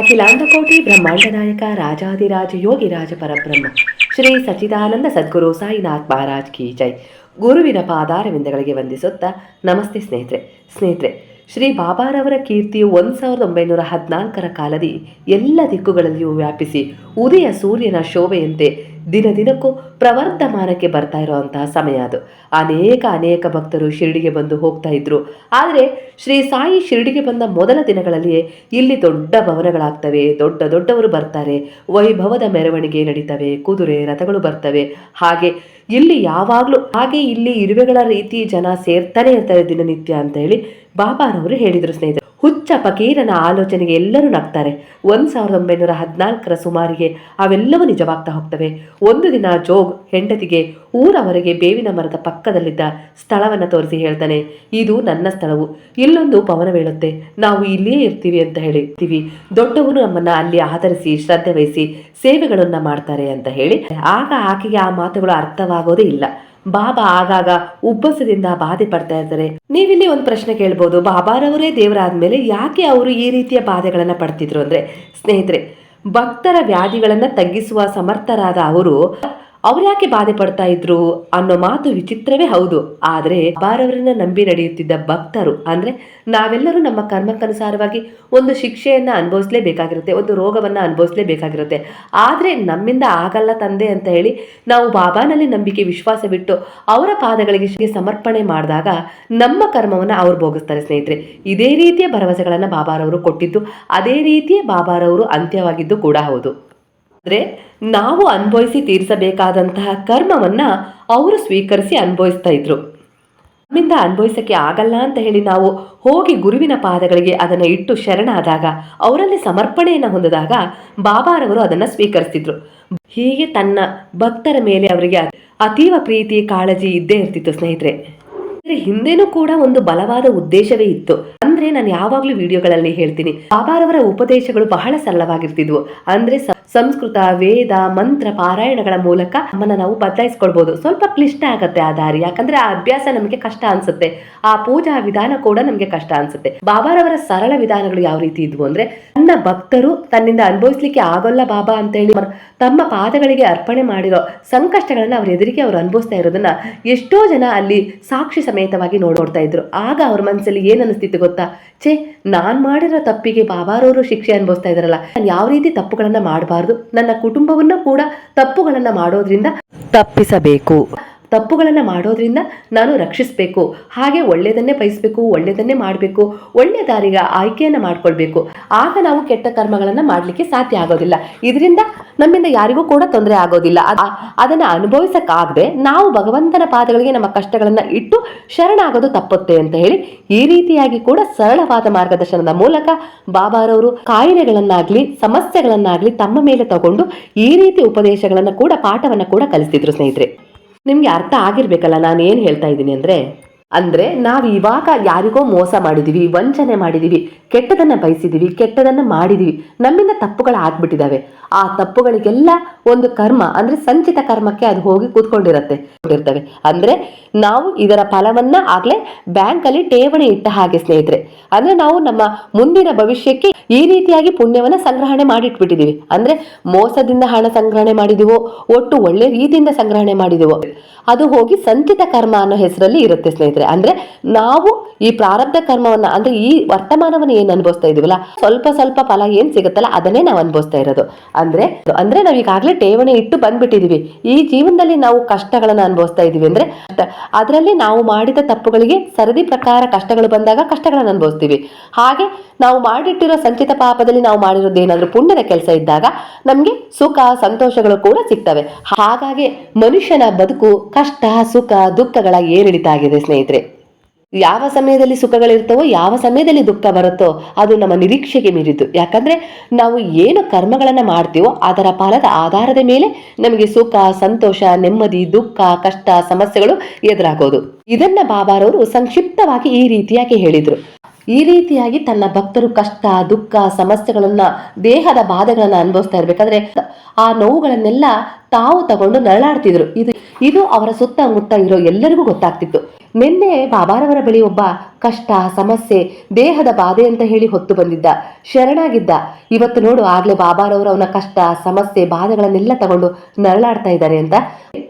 ಅಖಿಲಾಂಡಕೋಟಿ ಬ್ರಹ್ಮಾಂಡ ನಾಯಕ ರಾಜಾದಿರಾಜ ಯೋಗಿ ರಾಜ ಪರಬ್ರಹ್ಮ, ಶ್ರೀ ಸಚಿದಾನಂದ ಸದ್ಗುರು ಸಾಯಿನಾಥ್ ಮಹಾರಾಜ್ ಕಿ ಜೈ. ಗುರುವಿನ ಪಾದಾರವಿಂದಗಳಿಗೆ ವಂದಿಸುತ್ತಾ ನಮಸ್ತೆ ಸ್ನೇಹಿತರೆ. ಸ್ನೇಹಿತರೆ, ಶ್ರೀ ಬಾಬಾರವರ ಕೀರ್ತಿಯು ಒಂದು ಸಾವಿರದ ಒಂಬೈನೂರ ಹದಿನಾಲ್ಕರ ಕಾಲದಿ ಎಲ್ಲ ದಿಕ್ಕುಗಳಲ್ಲಿಯೂ ವ್ಯಾಪಿಸಿ ಉದಯ ಸೂರ್ಯನ ಶೋಭೆಯಂತೆ ದಿನ ದಿನಕ್ಕೂ ಪ್ರವರ್ತಮಾನಕ್ಕೆ ಬರ್ತಾ ಇರುವಂತಹ ಸಮಯ ಅದು. ಅನೇಕ ಅನೇಕ ಭಕ್ತರು ಶಿರಡಿಗೆ ಬಂದು ಹೋಗ್ತಾ ಇದ್ರು. ಆದರೆ ಶ್ರೀ ಸಾಯಿ ಶಿರಡಿಗೆ ಬಂದ ಮೊದಲ ದಿನಗಳಲ್ಲಿಯೇ ಇಲ್ಲಿ ದೊಡ್ಡ ಭವನಗಳಾಗ್ತವೆ, ದೊಡ್ಡ ದೊಡ್ಡವರು ಬರ್ತಾರೆ, ವೈಭವದ ಮೆರವಣಿಗೆ ನಡೀತವೆ, ಕುದುರೆ ರಥಗಳು ಬರ್ತವೆ. ಹಾಗೆ ಇಲ್ಲಿ ಯಾವಾಗಲೂ, ಹಾಗೆ ಇಲ್ಲಿ ಇರುವೆಗಳ ರೀತಿ ಜನ ಸೇರ್ತಾನೆ ಇರ್ತಾರೆ ದಿನನಿತ್ಯ ಅಂತ ಹೇಳಿ ಬಾಬಾರವರು ಹೇಳಿದರು ಸ್ನೇಹಿತರೆ. ಹುಚ್ಚ ಫಕೀರನ ಆಲೋಚನೆಗೆ ಎಲ್ಲರೂ ನಗ್ತಾರೆ. ಒಂದು ಸಾವಿರದ ಒಂಬೈನೂರ ಹದಿನಾಲ್ಕರ ಸುಮಾರಿಗೆ ಅವೆಲ್ಲವೂ ನಿಜವಾಗ್ತಾ ಹೋಗ್ತವೆ. ಒಂದು ದಿನ ಜೋಗ್ ಹೆಂಡತಿಗೆ ಊರವರೆಗೆ ಬೇವಿನ ಮರದ ಪಕ್ಕದಲ್ಲಿದ್ದ ಸ್ಥಳವನ್ನು ತೋರಿಸಿ ಹೇಳ್ತಾನೆ, ಇದು ನನ್ನ ಸ್ಥಳವು. ಇಲ್ಲೊಂದು ಪವನವೇಳುತ್ತೆ ನಾವು ಇಲ್ಲಿಯೇ ಇರ್ತೀವಿ ಅಂತ ಹೇಳಿರ್ತೀವಿ ದೊಡ್ಡವರು ನಮ್ಮನ್ನ ಅಲ್ಲಿ ಆಧರಿಸಿ, ಶ್ರದ್ಧೆ ವಹಿಸಿ ಸೇವೆಗಳನ್ನು ಮಾಡ್ತಾರೆ ಅಂತ ಹೇಳಿ. ಆಗ ಆಕೆಗೆ ಆ ಮಾತುಗಳು ಅರ್ಥವಾಗೋದೇ ಇಲ್ಲ. ಬಾಬಾ ಆಗಾಗ ಉಬ್ಬಸದಿಂದ ಬಾಧೆ ಪಡ್ತಾ ಇರ್ತಾರೆ. ನೀವಿಲ್ಲಿ ಒಂದು ಪ್ರಶ್ನೆ ಕೇಳ್ಬೋದು. ಬಾಬಾರವರೇ ದೇವರಾದ್ಮೇಲೆ ಯಾಕೆ ಅವರು ಈ ರೀತಿಯ ಬಾಧೆಗಳನ್ನು ಪಡ್ತಿದ್ರು ಅಂದ್ರೆ, ಸ್ನೇಹಿತರೆ, ಭಕ್ತರ ವ್ಯಾಧಿಗಳನ್ನು ತಗ್ಗಿಸುವ ಸಮರ್ಥರಾದ ಅವರು ಅವ್ರು ಯಾಕೆ ಬಾಧೆ ಪಡ್ತಾ ಇದ್ರು ಅನ್ನೋ ಮಾತು ವಿಚಿತ್ರವೇ ಹೌದು. ಆದರೆ ಬಾರವರನ್ನ ನಂಬಿ ನಡೆಯುತ್ತಿದ್ದ ಭಕ್ತರು, ಅಂದ್ರೆ ನಾವೆಲ್ಲರೂ ನಮ್ಮ ಕರ್ಮಕ್ಕನುಸಾರವಾಗಿ ಒಂದು ಶಿಕ್ಷೆಯನ್ನ ಅನುಭವಿಸಲೇಬೇಕಾಗಿರುತ್ತೆ, ಒಂದು ರೋಗವನ್ನ ಅನುಭವಿಸಲೇಬೇಕಾಗಿರುತ್ತೆ. ಆದರೆ ನಮ್ಮಿಂದ ಆಗಲ್ಲ ತಂದೆ ಅಂತ ಹೇಳಿ ನಾವು ಬಾಬಾನಲ್ಲಿ ನಂಬಿಕೆ ವಿಶ್ವಾಸ ಬಿಟ್ಟು ಅವರ ಪಾದಗಳಿಗೆ ಸಮರ್ಪಣೆ ಮಾಡಿದಾಗ ನಮ್ಮ ಕರ್ಮವನ್ನ ಅವ್ರು ಭೋಗಿಸ್ತಾರೆ ಸ್ನೇಹಿತರೆ. ಇದೇ ರೀತಿಯ ಭರವಸೆಗಳನ್ನು ಬಾಬಾರವರು ಕೊಟ್ಟಿದ್ದು, ಅದೇ ರೀತಿಯ ಬಾಬಾರವರು ಅಂತ್ಯವಾಗಿದ್ದು ಕೂಡ ಹೌದು. ಅಂದ್ರೆ ನಾವು ಅನುಭವಿಸಿ ತೀರಿಸಬೇಕಾದಂತಹ ಕರ್ಮವನ್ನ ಅವರು ಸ್ವೀಕರಿಸಿ ಅನುಭವಿಸ್ತಾ ಇದ್ರು. ನಮ್ಮಿಂದ ಅನುಭವಿಸಕ್ಕೆ ಆಗಲ್ಲ ಅಂತ ಹೇಳಿ ನಾವು ಹೋಗಿ ಗುರುವಿನ ಪಾದಗಳಿಗೆ ಅದನ್ನು ಇಟ್ಟು ಶರಣಾದಾಗ, ಅವರಲ್ಲಿ ಸಮರ್ಪಣೆಯನ್ನು ಹೊಂದಿದಾಗ ಬಾಬಾರವರು ಅದನ್ನು ಸ್ವೀಕರಿಸ್ತಿದ್ರು. ಹೀಗೆ ತನ್ನ ಭಕ್ತರ ಮೇಲೆ ಅವರಿಗೆ ಅತೀವ ಪ್ರೀತಿ, ಕಾಳಜಿ ಇದ್ದೇ ಇರ್ತಿತ್ತು ಸ್ನೇಹಿತರೆ. ಹಿಂದೆನೂ ಕೂಡ ಒಂದು ಬಲವಾದ ಉದ್ದೇಶವೇ ಇತ್ತು. ಅಂದ್ರೆ ನಾನು ಯಾವಾಗ್ಲೂ ವಿಡಿಯೋಗಳಲ್ಲಿ ಹೇಳ್ತೀನಿ, ಬಾಬಾರವರ ಉಪದೇಶಗಳು ಬಹಳ ಸರಳವಾಗಿರ್ತಿದ್ವು. ಅಂದ್ರೆ ಸಂಸ್ಕೃತ, ವೇದ, ಮಂತ್ರ, ಪಾರಾಯಣಗಳ ಮೂಲಕ ನಮ್ಮನ್ನ ನಾವು ಬದಲಾಯಿಸ್ಕೊಳ್ಬಹುದು ಸ್ವಲ್ಪ ಕ್ಲಿಷ್ಟ ಆಗತ್ತೆ ಆ ದಾರಿ. ಯಾಕಂದ್ರೆ ಆ ಅಭ್ಯಾಸ ನಮಗೆ ಕಷ್ಟ ಅನ್ಸುತ್ತೆ. ಆ ಪೂಜಾ ವಿಧಾನ ಕೂಡ ನಮಗೆ ಕಷ್ಟ ಅನ್ಸುತ್ತೆ. ಬಾಬಾರವರ ಸರಳ ವಿಧಾನಗಳು ಯಾವ ರೀತಿ ಇದ್ವು ಅಂದ್ರೆ, ತನ್ನ ಭಕ್ತರು ತನ್ನಿಂದ ಅನುಭವಿಸ್ಲಿಕ್ಕೆ ಆಗೋಲ್ಲ ಬಾಬಾ ಅಂತ ಹೇಳಿ ತಮ್ಮ ಪಾದಗಳಿಗೆ ಅರ್ಪಣೆ ಮಾಡಿರೋ ಸಂಕಷ್ಟಗಳನ್ನ ಅವ್ರ ಎದುರಿಗೆ ಅವ್ರು ಅನುಭವಿಸ್ತಾ ಇರೋದನ್ನ ಎಷ್ಟೋ ಜನ ಅಲ್ಲಿ ಸಾಕ್ಷಿ ಸಮೇತವಾಗಿ ನೋಡೋಡ್ತಾ ಇದ್ರು. ಆಗ ಅವ್ರ ಮನಸ್ಸಲ್ಲಿ ಏನ್ ಅನಿಸ್ತಿತ್ತು ಗೊತ್ತಾ? ಛೇ, ನಾನ್ ಮಾಡಿರೋ ತಪ್ಪಿಗೆ ಬಾಬಾರವರು ಶಿಕ್ಷೆ ಅನುಭವಿಸ್ತಾ ಇದಾರಲ್ಲ ನಾನು ಯಾವ ರೀತಿ ತಪ್ಪುಗಳನ್ನ ಮಾಡಬಾರ್ದು? ನನ್ನ ಕುಟುಂಬವನ್ನು ಕೂಡ ತಪ್ಪುಗಳನ್ನು ಮಾಡೋದ್ರಿಂದ ತಪ್ಪಿಸಬೇಕು. ತಪ್ಪುಗಳನ್ನ ಮಾಡೋದ್ರಿಂದ ನಾನು ರಕ್ಷಿಸಬೇಕು. ಹಾಗೆ ಒಳ್ಳೆಯದನ್ನೇ ಬಯಸಬೇಕು ಒಳ್ಳೆಯದನ್ನೇ ಮಾಡಬೇಕು ಒಳ್ಳೆಯ ದಾರಿಗೆ ಆಯ್ಕೆಯನ್ನು ಮಾಡ್ಕೊಳ್ಬೇಕು. ಆಗ ನಾವು ಕೆಟ್ಟ ಕರ್ಮಗಳನ್ನು ಮಾಡಲಿಕ್ಕೆ ಸಾಧ್ಯ ಆಗೋದಿಲ್ಲ. ಇದರಿಂದ ನಮ್ಮಿಂದ ಯಾರಿಗೂ ಕೂಡ ತೊಂದರೆ ಆಗೋದಿಲ್ಲ. ಅದನ್ನು ಅನುಭವಿಸಕ್ಕಾಗದೆ ನಾವು ಭಗವಂತನ ಪಾದಗಳಿಗೆ ನಮ್ಮ ಕಷ್ಟಗಳನ್ನು ಇಟ್ಟು ಶರಣಾಗೋದು ತಪ್ಪುತ್ತೆ ಅಂತ ಹೇಳಿ ಈ ರೀತಿಯಾಗಿ ಕೂಡ ಸರಳವಾದ ಮಾರ್ಗದರ್ಶನದ ಮೂಲಕ ಬಾಬಾರವರು ಕಾಯಿಲೆಗಳನ್ನಾಗ್ಲಿ, ಸಮಸ್ಯೆಗಳನ್ನಾಗ್ಲಿ ತಮ್ಮ ಮೇಲೆ ತಗೊಂಡು ಈ ರೀತಿ ಉಪದೇಶಗಳನ್ನು ಕೂಡ ಪಾಠವನ್ನು ಕೂಡ ಕಲಿಸ್ತಿದ್ರು ಸ್ನೇಹಿತರೆ. ನಿಮ್ಗೆ ಅರ್ಥ ಆಗಿರಬೇಕಲ್ಲ ನಾನು ಏನು ಹೇಳ್ತಾ ಇದ್ದೀನಿ ಅಂದ್ರೆ? ಅಂದ್ರೆ ನಾವು ಇವಾಗ ಯಾರಿಗೋ ಮೋಸ ಮಾಡಿದೀವಿ, ವಂಚನೆ ಮಾಡಿದೀವಿ, ಕೆಟ್ಟದನ್ನ ಬಯಸಿದೀವಿ, ಕೆಟ್ಟದನ್ನ ಮಾಡಿದೀವಿ, ನಮ್ಮಿಂದ ತಪ್ಪುಗಳು ಆಗ್ಬಿಟ್ಟಿದಾವೆ. ಆ ತಪ್ಪುಗಳಿಗೆಲ್ಲ ಒಂದು ಕರ್ಮ, ಅಂದ್ರೆ ಸಂಚಿತ ಕರ್ಮಕ್ಕೆ ಅದು ಹೋಗಿ ಕೂತ್ಕೊಂಡಿರತ್ತೆ, ಇರ್ತವೆ. ಅಂದ್ರೆ ನಾವು ಇದರ ಫಲವನ್ನ ಆಗ್ಲೇ ಬ್ಯಾಂಕ್ ಅಲ್ಲಿ ಠೇವಣಿ ಇಟ್ಟ ಹಾಗೆ ಸ್ನೇಹಿತರೆ. ಅಂದ್ರೆ ನಾವು ನಮ್ಮ ಮುಂದಿನ ಭವಿಷ್ಯಕ್ಕೆ ಈ ರೀತಿಯಾಗಿ ಪುಣ್ಯವನ್ನ ಸಂಗ್ರಹಣೆ ಮಾಡಿಟ್ಬಿಟ್ಟಿದೀವಿ. ಅಂದ್ರೆ ಮೋಸದಿಂದ ಹಣ ಸಂಗ್ರಹಣೆ ಮಾಡಿದೀವೋ, ಒಟ್ಟು ಒಳ್ಳೆ ರೀತಿಯಿಂದ ಸಂಗ್ರಹಣೆ ಮಾಡಿದೀವೋ, ಅದು ಹೋಗಿ ಸಂಚಿತ ಕರ್ಮ ಅನ್ನೋ ಹೆಸರಲ್ಲಿ ಇರುತ್ತೆ ಸ್ನೇಹಿತರೆ. ಅಂದ್ರೆ ನಾವು ಈ ಪ್ರಾರಬ್ಧ ಕರ್ಮವನ್ನ, ಅಂದ್ರೆ ಈ ವರ್ತಮಾನವನ್ನ ಏನ್ ಅನುಭವಿಸ್ತಾ ಇದೀವಲ್ಲ, ಸ್ವಲ್ಪ ಸ್ವಲ್ಪ ಫಲ ಏನ್ ಸಿಗುತ್ತಲ್ಲ ಅದನ್ನೇ ನಾವು ಅನುಭವಿಸ್ತಾ ಇರೋದು. ಅಂದ್ರೆ ಅಂದ್ರೆ ನಾವು ಈಗಾಗಲೇ ಠೇವಣಿ ಇಟ್ಟು ಬಂದ್ಬಿಟ್ಟಿದೀವಿ. ಈ ಜೀವನದಲ್ಲಿ ನಾವು ಕಷ್ಟಗಳನ್ನ ಅನುಭವಿಸ್ತಾ ಇದೀವಿ ಅಂದ್ರೆ, ಅದರಲ್ಲಿ ನಾವು ಮಾಡಿದ ತಪ್ಪುಗಳಿಗೆ ಸರದಿ ಪ್ರಕಾರ ಕಷ್ಟಗಳು ಬಂದಾಗ ಕಷ್ಟಗಳನ್ನ ಅನುಭವಿಸ್ತೀವಿ. ಹಾಗೆ ನಾವು ಮಾಡಿಟ್ಟಿರೋ ಸಂಚಿತ ಪಾಪದಲ್ಲಿ ನಾವು ಮಾಡಿರೋದು ಏನಾದ್ರು ಪುಣ್ಯದ ಕೆಲಸ ಇದ್ದಾಗ ನಮ್ಗೆ ಸುಖ, ಸಂತೋಷಗಳು ಕೂಡ ಸಿಗ್ತವೆ. ಹಾಗಾಗಿ ಮನುಷ್ಯನ ಬದುಕು ಕಷ್ಟ, ಸುಖ, ದುಃಖಗಳ ಏರಿಳಿತ ಆಗಿದೆ ಸ್ನೇಹಿತರೆ. ಯಾವ ಸಮಯದಲ್ಲಿ ಸುಖಗಳಿರ್ತವೋ, ಯಾವ ಸಮಯದಲ್ಲಿ ದುಃಖ ಬರುತ್ತೋ, ಅದು ನಮ್ಮ ನಿರೀಕ್ಷೆಗೆ ಮೀರಿದ್ದು ಯಾಕಂದ್ರೆ ನಾವು ಏನು ಕರ್ಮಗಳನ್ನ ಮಾಡ್ತೀವೋ, ಅದರ ಫಲದ ಆಧಾರದ ಮೇಲೆ ನಮಗೆ ಸುಖ, ಸಂತೋಷ, ನೆಮ್ಮದಿ, ದುಃಖ, ಕಷ್ಟ, ಸಮಸ್ಯೆಗಳು ಎದುರಾಗೋದು. ಇದನ್ನ ಬಾಬಾರವರು ಸಂಕ್ಷಿಪ್ತವಾಗಿ ಈ ರೀತಿಯಾಗಿ ಹೇಳಿದ್ರು. ಈ ರೀತಿಯಾಗಿ ತನ್ನ ಭಕ್ತರು ಕಷ್ಟ, ದುಃಖ, ಸಮಸ್ಯೆಗಳನ್ನ, ದೇಹದ ಬಾಧೆಗಳನ್ನ ಅನುಭವಿಸ್ತಾ ಇರ್ಬೇಕಾದ್ರೆ, ಆ ನೋವುಗಳನ್ನೆಲ್ಲ ತಾವು ತಗೊಂಡು ನರಳಾಡ್ತಿದ್ರು. ಇದು ಇದು ಅವರ ಸುತ್ತಮುತ್ತ ಇರೋ ಎಲ್ಲರಿಗೂ ಗೊತ್ತಾಗ್ತಿತ್ತು. ನಿನ್ನೆ ಬಾಬಾರವರ ಬಳಿ ಒಬ್ಬ ಕಷ್ಟ, ಸಮಸ್ಯೆ, ದೇಹದ ಬಾಧೆ ಅಂತ ಹೇಳಿ ಹೊತ್ತು ಬಂದಿದ್ದ. ಶರಣಾಗಿದ್ದ. ಇವತ್ತು ನೋಡು, ಆಗ್ಲೇ ಬಾಬಾರವರು ಅವನ ಕಷ್ಟ, ಸಮಸ್ಯೆ, ಬಾಧೆಗಳನ್ನೆಲ್ಲ ತಗೊಂಡು ನರಳಾಡ್ತಾ ಇದ್ದಾರೆ ಅಂತ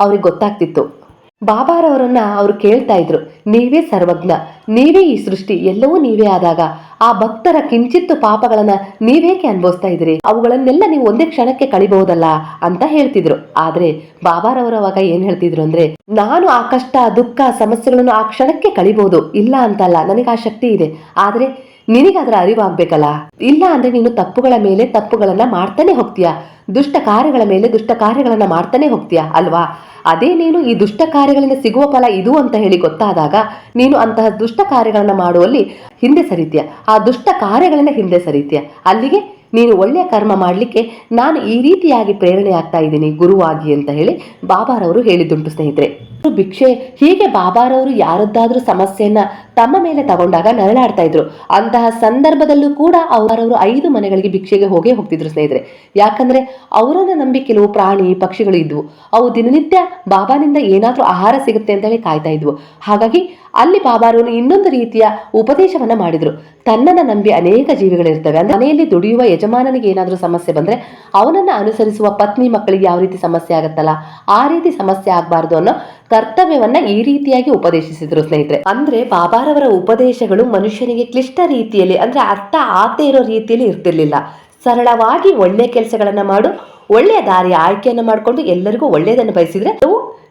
ಅವ್ರಿಗೆ ಗೊತ್ತಾಗ್ತಿತ್ತು. ಬಾಬಾರವರನ್ನ ಅವರು ಕೇಳ್ತಾ ಇದ್ರು, ನೀವೇ ಸರ್ವಜ್ಞ, ನೀವೇ ಈ ಸೃಷ್ಟಿ, ಎಲ್ಲವೂ ನೀವೇ ಆದಾಗ, ಆ ಭಕ್ತರ ಕಿಂಚಿತ್ತು ಪಾಪಗಳನ್ನ ನೀವೇಕೆ ಅನುಭವಿಸ್ತಾ ಇದ್ರಿ ಅವುಗಳನ್ನೆಲ್ಲ ನೀವು ಒಂದೇ ಕ್ಷಣಕ್ಕೆ ಕಳಿಬಹುದಲ್ಲ? ಅಂತ ಹೇಳ್ತಿದ್ರು. ಆದ್ರೆ ಬಾಬಾರವರು ಅವಾಗ ಏನ್ ಹೇಳ್ತಿದ್ರು ಅಂದ್ರೆ, ನಾನು ಆ ಕಷ್ಟ, ದುಃಖ, ಸಮಸ್ಯೆಗಳನ್ನು ಆ ಕ್ಷಣಕ್ಕೆ ಕಳಿಬಹುದು, ಇಲ್ಲ ಅಂತಲ್ಲ, ನನಗೆ ಆ ಶಕ್ತಿ ಇದೆ. ಆದ್ರೆ ನಿನಗೆ ಅದರ ಅರಿವಾಗ್ಬೇಕಲ್ಲ? ಇಲ್ಲ ಅಂದ್ರೆ ನೀನು ತಪ್ಪುಗಳ ಮೇಲೆ ತಪ್ಪುಗಳನ್ನ ಮಾಡ್ತಾನೆ ಹೋಗ್ತೀಯ? ದುಷ್ಟ ಕಾರ್ಯಗಳ ಮೇಲೆ ದುಷ್ಟ ಕಾರ್ಯಗಳನ್ನ ಮಾಡ್ತಾನೆ ಹೋಗ್ತೀಯ? ಅಲ್ವಾ? ಅದೇ ನೀನು ಈ ದುಷ್ಟ ಕಾರ್ಯಗಳಿಂದ ಸಿಗುವ ಫಲ ಇದು ಅಂತ ಹೇಳಿ ಗೊತ್ತಾದಾಗ ನೀನು ಅಂತಹ ದುಷ್ಟ ಕಾರ್ಯಗಳನ್ನ ಮಾಡುವಲ್ಲಿ ಹಿಂದೆ ಸರಿತೀಯ? ಆ ದುಷ್ಟ ಕಾರ್ಯಗಳಿಂದ ಹಿಂದೆ ಸರಿತೀಯ? ಅಲ್ಲಿಗೆ ನೀನು ಒಳ್ಳೆಯ ಕರ್ಮ ಮಾಡಲಿಕ್ಕೆ ನಾನು ಈ ರೀತಿಯಾಗಿ ಪ್ರೇರಣೆ ಆಗ್ತಾ ಇದ್ದೀನಿ ಗುರುವಾಗಿ ಅಂತ ಹೇಳಿ ಬಾಬಾರವರು ಹೇಳಿದ್ದುಂಟು ಸ್ನೇಹಿತರೆ. ಭಿಕ್ಷೆ ಹೀಗೆ ಬಾಬಾರವರು ಯಾರದ್ದಾದ್ರೂ ಸಮಸ್ಯೆಯನ್ನ ತಮ್ಮ ಮೇಲೆ ತಗೊಂಡಾಗ ನರಳಾಡ್ತಾ ಇದ್ರು. ಅಂತಹ ಸಂದರ್ಭದಲ್ಲೂ ಕೂಡ ಅವರವರು ಐದು ಮನೆಗಳಿಗೆ ಭಿಕ್ಷೆಗೆ ಹೋಗೇ ಹೋಗ್ತಿದ್ರು ಸ್ನೇಹಿತರೆ. ಯಾಕಂದ್ರೆ ಅವರನ್ನ ನಂಬಿ ಕೆಲವು ಪ್ರಾಣಿ ಪಕ್ಷಿಗಳು ಇದ್ವು. ಅವು ದಿನನಿತ್ಯ ಬಾಬಾನಿಂದ ಏನಾದ್ರೂ ಆಹಾರ ಸಿಗುತ್ತೆ ಅಂತ ಹೇಳಿ ಕಾಯ್ತಾ ಇದ್ವು. ಹಾಗಾಗಿ ಅಲ್ಲಿ ಬಾಬಾರವರು ಇನ್ನೊಂದು ರೀತಿಯ ಉಪದೇಶವನ್ನ ಮಾಡಿದ್ರು. ತನ್ನನ್ನ ನಂಬಿ ಅನೇಕ ಜೀವಿಗಳಿರ್ತವೆ ಅಂದ್ರೆ ಮನೆಯಲ್ಲಿ ದುಡಿಯುವ ಯಜಮಾನನಿಗೆ ಏನಾದರೂ ಸಮಸ್ಯೆ ಬಂದ್ರೆ ಅವನನ್ನ ಅನುಸರಿಸುವ ಪತ್ನಿ ಮಕ್ಕಳಿಗೆ ಯಾವ ರೀತಿ ಸಮಸ್ಯೆ ಆಗುತ್ತಲ್ಲ, ಆ ರೀತಿ ಸಮಸ್ಯೆ ಆಗಬಾರ್ದು ಅನ್ನೋ ಕರ್ತವ್ಯವನ್ನ ಈ ರೀತಿಯಾಗಿ ಉಪದೇಶಿಸಿದ್ರು ಸ್ನೇಹಿತರೆ. ಅಂದ್ರೆ ಬಾಬಾರವರ ಉಪದೇಶಗಳು ಮನುಷ್ಯನಿಗೆ ಕ್ಲಿಷ್ಟ ರೀತಿಯಲ್ಲಿ, ಅಂದ್ರೆ ಅರ್ಥ ಆತೇ ಇರೋ ರೀತಿಯಲ್ಲಿ ಇರ್ತಿರ್ಲಿಲ್ಲ. ಸರಳವಾಗಿ ಒಳ್ಳೆ ಕೆಲಸಗಳನ್ನ ಮಾಡು ಒಳ್ಳೆಯ ದಾರಿಯ ಆಯ್ಕೆಯನ್ನು ಮಾಡಿಕೊಂಡು ಎಲ್ಲರಿಗೂ ಒಳ್ಳೆಯದನ್ನು ಬಯಸಿದ್ರೆ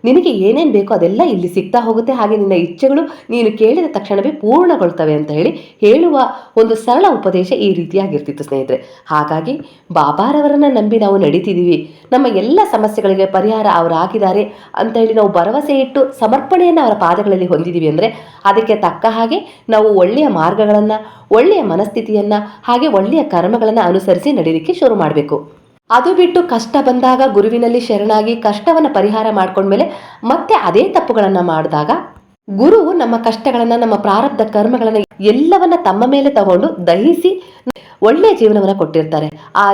ನಿನಗೆ ಏನೇನು ಬೇಕೋ ಅದೆಲ್ಲ ಇಲ್ಲಿ ಸಿಗ್ತಾ ಹೋಗುತ್ತೆ. ಹಾಗೆ ನಿನ್ನ ಇಚ್ಛೆಗಳು ನೀನು ಕೇಳಿದ ತಕ್ಷಣವೇ ಪೂರ್ಣಗೊಳ್ತವೆ ಅಂತ ಹೇಳಿ ಹೇಳುವ ಒಂದು ಸರಳ ಉಪದೇಶ ಈ ರೀತಿಯಾಗಿರ್ತಿತ್ತು ಸ್ನೇಹಿತರೆ. ಹಾಗಾಗಿ ಬಾಬಾರವರನ್ನು ನಂಬಿ ನಾವು ನಡೀತಿದ್ದೀವಿ. ನಮ್ಮ ಎಲ್ಲ ಸಮಸ್ಯೆಗಳಿಗೆ ಪರಿಹಾರ ಅವರು ಹಾಕಿದ್ದಾರೆ ಅಂತ ಹೇಳಿ ನಾವು ಭರವಸೆ ಇಟ್ಟು ಸಮರ್ಪಣೆಯನ್ನು ಅವರ ಪಾದಗಳಲ್ಲಿ ಹೊಂದಿದ್ದೀವಿ ಅಂದರೆ ಅದಕ್ಕೆ ತಕ್ಕ ಹಾಗೆ ನಾವು ಒಳ್ಳೆಯ ಮಾರ್ಗಗಳನ್ನು, ಒಳ್ಳೆಯ ಮನಸ್ಥಿತಿಯನ್ನು, ಹಾಗೆ ಒಳ್ಳೆಯ ಕರ್ಮಗಳನ್ನು ಅನುಸರಿಸಿ ನಡೀಲಿಕ್ಕೆ ಶುರು ಮಾಡಬೇಕು. ಅದು ಬಿಟ್ಟು ಕಷ್ಟ ಬಂದಾಗ ಗುರುವಿನಲ್ಲಿ ಶರಣಾಗಿ ಕಷ್ಟವನ್ನು ಪರಿಹಾರ ಮಾಡ್ಕೊಂಡ್ಮೇಲೆ ಮತ್ತೆ ಅದೇ ತಪ್ಪುಗಳನ್ನು ಮಾಡಿದಾಗ ಗುರು ನಮ್ಮ ಕಷ್ಟಗಳನ್ನ, ನಮ್ಮ ಪ್ರಾರಬ್ಧ ಕರ್ಮಗಳನ್ನ ಎಲ್ಲವನ್ನ ತಮ್ಮ ಮೇಲೆ ತಗೊಂಡು ದಹಿಸಿ ಒಳ್ಳೆಯ ಜೀವನವನ್ನ ಕೊಟ್ಟಿರ್ತಾರೆ. ಆ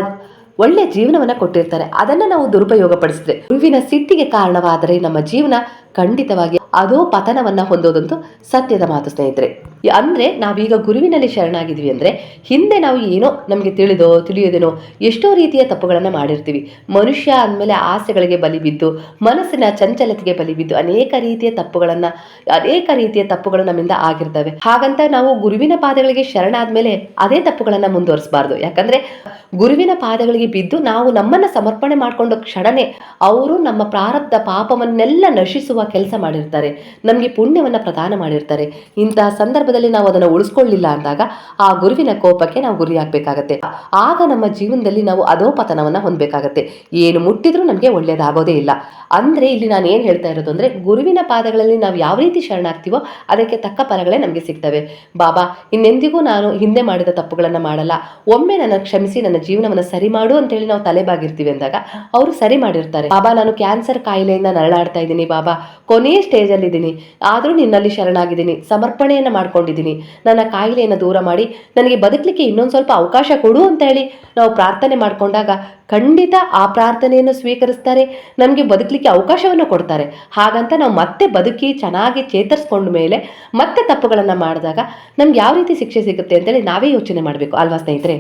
ಒಳ್ಳೆಯ ಜೀವನವನ್ನ ಕೊಟ್ಟಿರ್ತಾರೆ. ಅದನ್ನ ನಾವು ದುರುಪಯೋಗ ಪಡಿಸಿದ್ರೆ ಗುರುವಿನ ಸಿಟ್ಟಿಗೆ ಕಾರಣವಾದರೆ ನಮ್ಮ ಜೀವನ ಖಂಡಿತವಾಗಿ ಅದೋ ಪತನವನ್ನ ಹೊಂದೋದಂತೂ ಸತ್ಯದ ಮಾತು ಸ್ನೇಹಿತರೆ. ಅಂದ್ರೆ ನಾವೀಗ ಗುರುವಿನಲ್ಲಿ ಶರಣಾಗಿದ್ವಿ ಅಂದ್ರೆ ಹಿಂದೆ ನಾವು ಏನೋ ನಮಗೆ ತಿಳಿದೋ, ತಿಳಿಯೋದೇನೋ ಎಷ್ಟೋ ರೀತಿಯ ತಪ್ಪುಗಳನ್ನು ಮಾಡಿರ್ತೀವಿ. ಮನುಷ್ಯ ಅಂದಮೇಲೆ ಆಸೆಗಳಿಗೆ ಬಲಿ ಬಿದ್ದು, ಮನಸ್ಸಿನ ಚಂಚಲತೆಗೆ ಬಲಿ ಬಿದ್ದು ಅನೇಕ ರೀತಿಯ ತಪ್ಪುಗಳನ್ನು, ಅನೇಕ ರೀತಿಯ ತಪ್ಪುಗಳು ನಮ್ಮಿಂದ ಆಗಿರ್ತವೆ. ಹಾಗಂತ ನಾವು ಗುರುವಿನ ಪಾದಗಳಿಗೆ ಶರಣಾದ್ಮೇಲೆ ಅದೇ ತಪ್ಪುಗಳನ್ನು ಮುಂದುವರಿಸಬಾರ್ದು. ಯಾಕಂದ್ರೆ ಗುರುವಿನ ಪಾದಗಳಿಗೆ ಬಿದ್ದು ನಾವು ನಮ್ಮನ್ನ ಸಮರ್ಪಣೆ ಮಾಡಿಕೊಂಡ ಕ್ಷಣನೇ ಅವರು ನಮ್ಮ ಪ್ರಾರಬ್ಧ ಪಾಪವನ್ನೆಲ್ಲ ನಶಿಸುವ ಕೆಲಸ ಮಾಡಿರ್ತಾರೆ. ನಮಗೆ ಪುಣ್ಯವನ್ನ ಪ್ರದಾನ ಮಾಡಿರ್ತಾರೆ. ಇಂತಹ ಸಂದರ್ಭದಲ್ಲಿ ನಾವು ಅದನ್ನು ಉಳಿಸ್ಕೊಳ್ಳಿಲ್ಲ ಅಂದಾಗ ಆ ಗುರುವಿನ ಕೋಪಕ್ಕೆ ನಾವು ಗುರಿಯಾಗಬೇಕಾಗತ್ತೆ. ಆಗ ನಮ್ಮ ಜೀವನದಲ್ಲಿ ನಾವು ಅಧೋಪತನವನ್ನ ಹೊಂದಬೇಕಾಗತ್ತೆ. ಏನು ಮುಟ್ಟಿದ್ರೂ ನಮಗೆ ಒಳ್ಳೆಯದಾಗೋದೇ ಇಲ್ಲ. ಅಂದ್ರೆ ಇಲ್ಲಿ ನಾನು ಏನು ಹೇಳ್ತಾ ಇರೋದು ಅಂದ್ರೆ ಗುರುವಿನ ಪಾದಗಳಲ್ಲಿ ನಾವು ಯಾವ ರೀತಿ ಶರಣಾಗ್ತೀವೋ ಅದಕ್ಕೆ ತಕ್ಕ ಫಲಗಳೇ ನಮಗೆ ಸಿಗ್ತವೆ. ಬಾಬಾ, ಇನ್ನೆಂದಿಗೂ ನಾನು ಹಿಂದೆ ಮಾಡಿದ ತಪ್ಪುಗಳನ್ನು ಮಾಡಲ್ಲ. ಒಮ್ಮೆ ನನ್ನ ಕ್ಷಮಿಸಿ ನನ್ನ ಜೀವನವನ್ನು ಸರಿ ಮಾಡು ಅಂತ ಹೇಳಿ ನಾವು ತಲೆಬಾಗಿರ್ತೀವಿ ಅಂದಾಗ ಅವರು ಸರಿ ಮಾಡಿರ್ತಾರೆ. ಬಾಬಾ, ನಾನು ಕ್ಯಾನ್ಸರ್ ಕಾಯಿಲೆಯಿಂದ ನರಳಾಡ್ತಾ ಇದ್ದೀನಿ ಬಾಬಾ. ಕೊನೆಯ ಸ್ಟೇಜಲ್ಲಿ ಇದ್ದೀನಿ ಆದರೂ ನಿನ್ನಲ್ಲಿ ಶರಣಾಗಿದ್ದೀನಿ. ಸಮರ್ಪಣೆಯನ್ನು ಮಾಡ್ಕೊಂಡಿದ್ದೀನಿ. ನನ್ನ ಕಾಯಿಲೆಯನ್ನು ದೂರ ಮಾಡಿ, ನನಗೆ ಬದುಕಲಿಕ್ಕೆ ಇನ್ನೊಂದು ಸ್ವಲ್ಪ ಅವಕಾಶ ಕೊಡು ಅಂತ ಹೇಳಿ ನಾವು ಪ್ರಾರ್ಥನೆ ಮಾಡ್ಕೊಂಡಾಗ ಖಂಡಿತ ಆ ಪ್ರಾರ್ಥನೆಯನ್ನು ಸ್ವೀಕರಿಸ್ತಾರೆ. ನಮಗೆ ಬದುಕಲಿಕ್ಕೆ ಅವಕಾಶವನ್ನು ಕೊಡ್ತಾರೆ. ಹಾಗಂತ ನಾವು ಮತ್ತೆ ಬದುಕಿ ಚೆನ್ನಾಗಿ ಚೇತರಿಸ್ಕೊಂಡ ಮೇಲೆ ಮತ್ತೆ ತಪ್ಪುಗಳನ್ನು ಮಾಡಿದಾಗ ನಮ್ಗೆ ಯಾವ ರೀತಿ ಶಿಕ್ಷೆ ಸಿಗುತ್ತೆ ಅಂತೇಳಿ ನಾವೇ ಯೋಚನೆ ಮಾಡಬೇಕು. ಅಲ್ವಾ ಸ್ನೇಹಿತರೆ?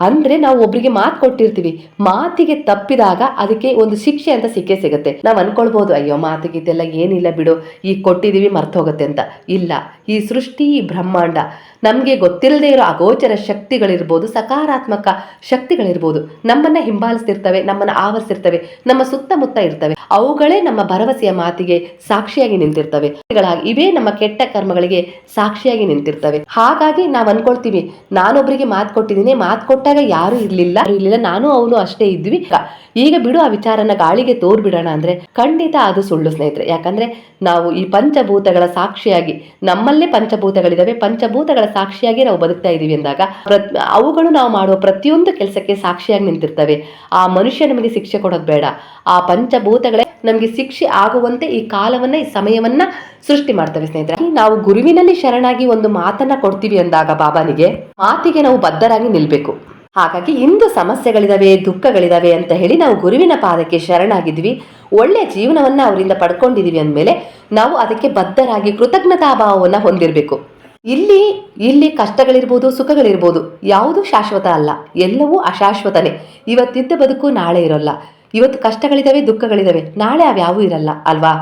ಅಂದ್ರೆ ನಾವು ಒಬ್ಬರಿಗೆ ಮಾತು ಕೊಟ್ಟಿರ್ತೀವಿ. ಮಾತಿಗೆ ತಪ್ಪಿದಾಗ ಅದಕ್ಕೆ ಒಂದು ಶಿಕ್ಷೆ ಅಂತ ಸಿಕ್ಕೇ ಸಿಗುತ್ತೆ. ನಾವು ಅನ್ಕೊಳ್ಬಹುದು ಅಯ್ಯೋ, ಮಾತಿಗೆ ಇದೆಲ್ಲ ಏನಿಲ್ಲ ಬಿಡು. ಈ ಕೊಟ್ಟಿದೀವಿ, ಮರ್ತೋಗುತ್ತೆ ಅಂತ. ಇಲ್ಲ. ಈ ಸೃಷ್ಟಿ, ಈ ಬ್ರಹ್ಮಾಂಡ ನಮಗೆ ಗೊತ್ತಿಲ್ಲದೆ ಇರೋ ಅಗೋಚರ ಶಕ್ತಿಗಳಿರ್ಬೋದು, ಸಕಾರಾತ್ಮಕ ಶಕ್ತಿಗಳಿರ್ಬೋದು, ನಮ್ಮನ್ನ ಹಿಂಬಾಲಿಸ್ತಿರ್ತವೆ, ನಮ್ಮನ್ನ ಆವರಿಸಿರ್ತವೆ ನಮ್ಮ ಸುತ್ತಮುತ್ತ ಇರ್ತವೆ. ಅವುಗಳೇ ನಮ್ಮ ಭರವಸೆಯ ಮಾತಿಗೆ ಸಾಕ್ಷಿಯಾಗಿ ನಿಂತಿರ್ತವೆ. ಇವೇ ನಮ್ಮ ಕೆಟ್ಟ ಕರ್ಮಗಳಿಗೆ ಸಾಕ್ಷಿಯಾಗಿ ನಿಂತಿರ್ತವೆ. ಹಾಗಾಗಿ ನಾವು ಅನ್ಕೊಳ್ತೀವಿ ನಾನೊಬ್ಬರಿಗೆ ಮಾತು ಕೊಟ್ಟಿದ್ದೀನಿ, ಮಾತು ಕೊಟ್ಟಾಗ ಯಾರು ಇರ್ಲಿಲ್ಲ. ಇರ್ಲಿಲ್ಲ. ನಾನು, ಅವನು ಅಷ್ಟೇ ಇದ್ವಿ. ಈಗ ಬಿಡು ಆ ವಿಚಾರನ ಗಾಳಿಗೆ ತೋರ್ಬಿಡೋಣ ಅಂದ್ರೆ ಖಂಡಿತ ಅದು ಸುಳ್ಳು ಸ್ನೇಹಿತರೆ. ಯಾಕಂದ್ರೆ ನಾವು ಈ ಪಂಚಭೂತಗಳ ಸಾಕ್ಷಿಯಾಗಿ, ನಮ್ಮಲ್ಲೇ ಪಂಚಭೂತಗಳಿದಾವೆ. ಪಂಚಭೂತಗಳ ಸಾಕ್ಷಿಯಾಗಿ ನಾವು ಬದುಕ್ತಾ ಇದೀವಿ ಅಂದಾಗ ಅವುಗಳು ನಾವು ಮಾಡುವ ಪ್ರತಿಯೊಂದು ಕೆಲಸಕ್ಕೆ ಸಾಕ್ಷಿಯಾಗಿ ನಿಂತಿರ್ತವೆ. ಆ ಮನುಷ್ಯ ನಮಗೆ ಶಿಕ್ಷೆ ಕೊಡೋದು ಬೇಡ. ಆ ಪಂಚಭೂತಗಳೇ ನಮಗೆ ಶಿಕ್ಷೆ ಆಗುವಂತೆ ಈ ಕಾಲವನ್ನ, ಈ ಸಮಯವನ್ನ ಸೃಷ್ಟಿ ಮಾಡ್ತವೆ ಸ್ನೇಹಿತರೆ. ನಾವು ಗುರುವಿನಲ್ಲಿ ಶರಣಾಗಿ ಒಂದು ಮಾತನ್ನ ಕೊಡ್ತೀವಿ ಅಂದಾಗ ಬಾಬಾನಿಗೆ, ಮಾತಿಗೆ ನಾವು ಬದ್ಧರಾಗಿ ನಿಲ್ಬೇಕು. ಹಾಗಾಗಿ ಇಂದು ಸಮಸ್ಯೆಗಳಿದಾವೆ, ದುಃಖಗಳಿದಾವೆ ಅಂತ ಹೇಳಿ ನಾವು ಗುರುವಿನ ಪಾದಕ್ಕೆ ಶರಣಾಗಿದ್ವಿ. ಒಳ್ಳೆಯ ಜೀವನವನ್ನ ಅವರಿಂದ ಪಡ್ಕೊಂಡಿದೀವಿ ಅಂದಮೇಲೆ ನಾವು ಅದಕ್ಕೆ ಬದ್ಧರಾಗಿ ಕೃತಜ್ಞತಾ ಭಾವವನ್ನ ಹೊಂದಿರಬೇಕು. ಇಲ್ಲಿ ಇಲ್ಲಿ ಕಷ್ಟಗಳಿರ್ಬೋದು, ಸುಖಗಳಿರ್ಬೋದು, ಯಾವುದು ಶಾಶ್ವತ ಅಲ್ಲ. ಎಲ್ಲವೂ ಅಶಾಶ್ವತನೇ. ಇವತ್ತಿದ್ದ ಬದುಕು ನಾಳೆ ಇರೋಲ್ಲ. ಇವತ್ತು ಕಷ್ಟಗಳಿದಾವೆ, ದುಃಖಗಳಿದಾವೆ. ನಾಳೆ ಅವ್ಯಾವೂ ಇರಲ್ಲ, ಅಲ್ವಾ?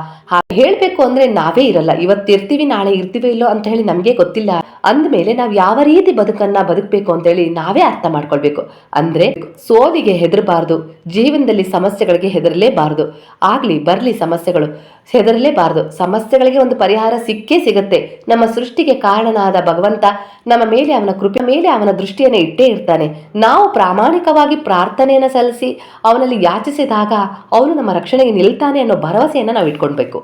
ಹೇಳಬೇಕು ಅಂದ್ರೆ ನಾವೇ ಇರಲ್ಲ. ಇವತ್ತಿರ್ತೀವಿ ನಾಳೆ ಇರ್ತೀವಿ ಇಲ್ಲೋ ಅಂತ ಹೇಳಿ ನಮಗೆ ಗೊತ್ತಿಲ್ಲ. ಅಂದಮೇಲೆ ನಾವು ಯಾವ ರೀತಿ ಬದುಕನ್ನ ಬದುಕಬೇಕು ಅಂತ ಹೇಳಿ ನಾವೇ ಅರ್ಥ ಮಾಡ್ಕೊಳ್ಬೇಕು. ಅಂದ್ರೆ ಸೋಲಿಗೆ ಹೆದರಬಾರ್ದು, ಜೀವನದಲ್ಲಿ ಸಮಸ್ಯೆಗಳಿಗೆ ಹೆದರಲೇಬಾರದು. ಆಗ್ಲಿ, ಬರ್ಲಿ ಸಮಸ್ಯೆಗಳು, ಹೆದರಲೇಬಾರದು. ಸಮಸ್ಯೆಗಳಿಗೆ ಒಂದು ಪರಿಹಾರ ಸಿಕ್ಕೇ ಸಿಗುತ್ತೆ. ನಮ್ಮ ಸೃಷ್ಟಿಗೆ ಕಾರಣನಾದ ಭಗವಂತ ನಮ್ಮ ಮೇಲೆ ಅವನ ಕೃಪೆ, ಮೇಲೆ ಅವನ ದೃಷ್ಟಿಯನ್ನು ಇಟ್ಟೇ ಇರ್ತಾನೆ. ನಾವು ಪ್ರಾಮಾಣಿಕವಾಗಿ ಪ್ರಾರ್ಥನೆಯನ್ನು ಸಲ್ಲಿಸಿ, ಅವನಲ್ಲಿ ಯಾಚಿಸಿದಾಗ ಅವನು ನಮ್ಮ ರಕ್ಷಣೆಗೆ ನಿಲ್ತಾನೆ ಅನ್ನೋ ಭರವಸೆಯನ್ನು ನಾವು ಇಟ್ಕೊಳ್ಬೇಕು.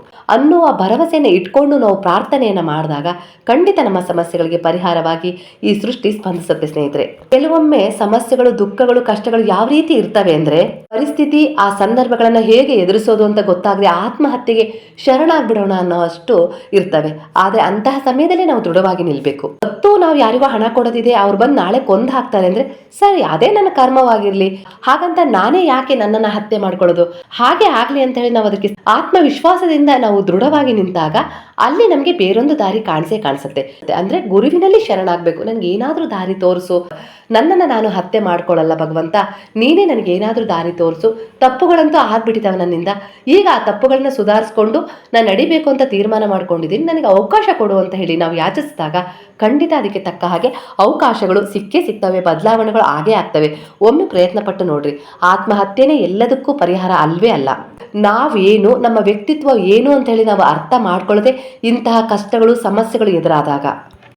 ಆ ಭರವಸೆಯನ್ನು ಇಟ್ಕೊಂಡು ನಾವು ಪ್ರಾರ್ಥನೆಯನ್ನು ಮಾಡಿದಾಗ ಖಂಡಿತ ನಮ್ಮ ಸಮಸ್ಯೆಗಳಿಗೆ ಪರಿಹಾರವಾಗಿ ಈ ಸೃಷ್ಟಿ ಸ್ಪಂದಿಸುತ್ತೆ ಸ್ನೇಹಿತರೆ. ಕೆಲವೊಮ್ಮೆ ಸಮಸ್ಯೆಗಳು, ದುಃಖಗಳು, ಕಷ್ಟಗಳು ಯಾವ ರೀತಿ ಇರ್ತವೆ ಅಂದ್ರೆ ಪರಿಸ್ಥಿತಿ ಆ ಸಂದರ್ಭಗಳನ್ನು ಹೇಗೆ ಎದುರಿಸೋದು ಅಂತ ಗೊತ್ತಾಗದೆ ಆತ್ಮಹತ್ಯೆಗೆ ಶರಣಾಗ್ಬಿಡೋಣ ಅನ್ನೋಷ್ಟು ಇರ್ತವೆ. ಆದರೆ ಅಂತಹ ಸಮಯದಲ್ಲಿ ನಾವು ದೃಢವಾಗಿ ನಿಲ್ಬೇಕು. ಮತ್ತು ನಾವು ಯಾರಿಗೋ ಹಣ ಕೊಡೋದಿದೆ, ಅವ್ರು ಬಂದು ನಾಳೆ ಕೊಂದು ಹಾಕ್ತಾರೆ ಅಂದ್ರೆ ಸರಿ, ಅದೇ ನನ್ನ ಕರ್ಮವಾಗಿರ್ಲಿ. ಹಾಗಂತ ನಾನೇ ಯಾಕೆ ನನ್ನನ್ನ ಹತ್ಯೆ ಮಾಡ್ಕೊಳ್ಳೋದು. ಹಾಗೆ ಆಗ್ಲಿ ಅಂತ ಹೇಳಿ ನಾವು ಅದಕ್ಕೆ ಆತ್ಮವಿಶ್ವಾಸದಿಂದ ನಾವು ದೃಢವಾಗಿ ನಿಂತಾಗ ಅಲ್ಲಿ ನಮಗೆ ಬೇರೊಂದು ದಾರಿ ಕಾಣಿಸೇ ಕಾಣಿಸುತ್ತೆ. ಅಂದ್ರೆ ಗುರುವಿನಲ್ಲಿ ಶರಣಾಗಬೇಕು. ನನಗೆ ಏನಾದರೂ ದಾರಿ ತೋರಿಸು. ನನ್ನನ್ನು ನಾನು ಹತ್ಯೆ ಮಾಡ್ಕೊಳ್ಳಲ್ಲ ಭಗವಂತ. ನೀನೇ ನನಗೆ ಏನಾದರೂ ದಾರಿ ತೋರಿಸು. ತಪ್ಪುಗಳಂತೂ ಆಗ್ಬಿಟ್ಟಿದ್ದಾವೆ ನನ್ನಿಂದ. ಈಗ ಆ ತಪ್ಪುಗಳನ್ನ ಸುಧಾರಿಸ್ಕೊಂಡು ನಾನು ನಡಿಬೇಕು ಅಂತ ತೀರ್ಮಾನ ಮಾಡ್ಕೊಂಡಿದ್ದೀನಿ ನನಗೆ ಅವಕಾಶ ಕೊಡು ಅಂತ ಹೇಳಿ ನಾವು ಯಾಚಿಸಿದಾಗ ಖಂಡಿತ ಅದಕ್ಕೆ ತಕ್ಕ ಹಾಗೆ ಅವಕಾಶಗಳು ಸಿಕ್ಕೇ ಸಿಗ್ತವೆ. ಬದಲಾವಣೆಗಳು ಆಗೇ ಆಗ್ತವೆ. ಒಮ್ಮೆ ಪ್ರಯತ್ನ ಪಟ್ಟು ನೋಡ್ರಿ. ಆತ್ಮಹತ್ಯೆನೇ ಎಲ್ಲದಕ್ಕೂ ಪರಿಹಾರ ಅಲ್ವೇ ಅಲ್ಲ. ನಾವೇನು, ನಮ್ಮ ವ್ಯಕ್ತಿತ್ವ ಏನು ಅಂತ ಹೇಳಿ ನಾವು ಅರ್ಥ ಮಾಡ್ಕೊಳ್ಳದೆ ಇಂತಹ ಕಷ್ಟಗಳು, ಸಮಸ್ಯೆಗಳು ಎದುರಾದಾಗ.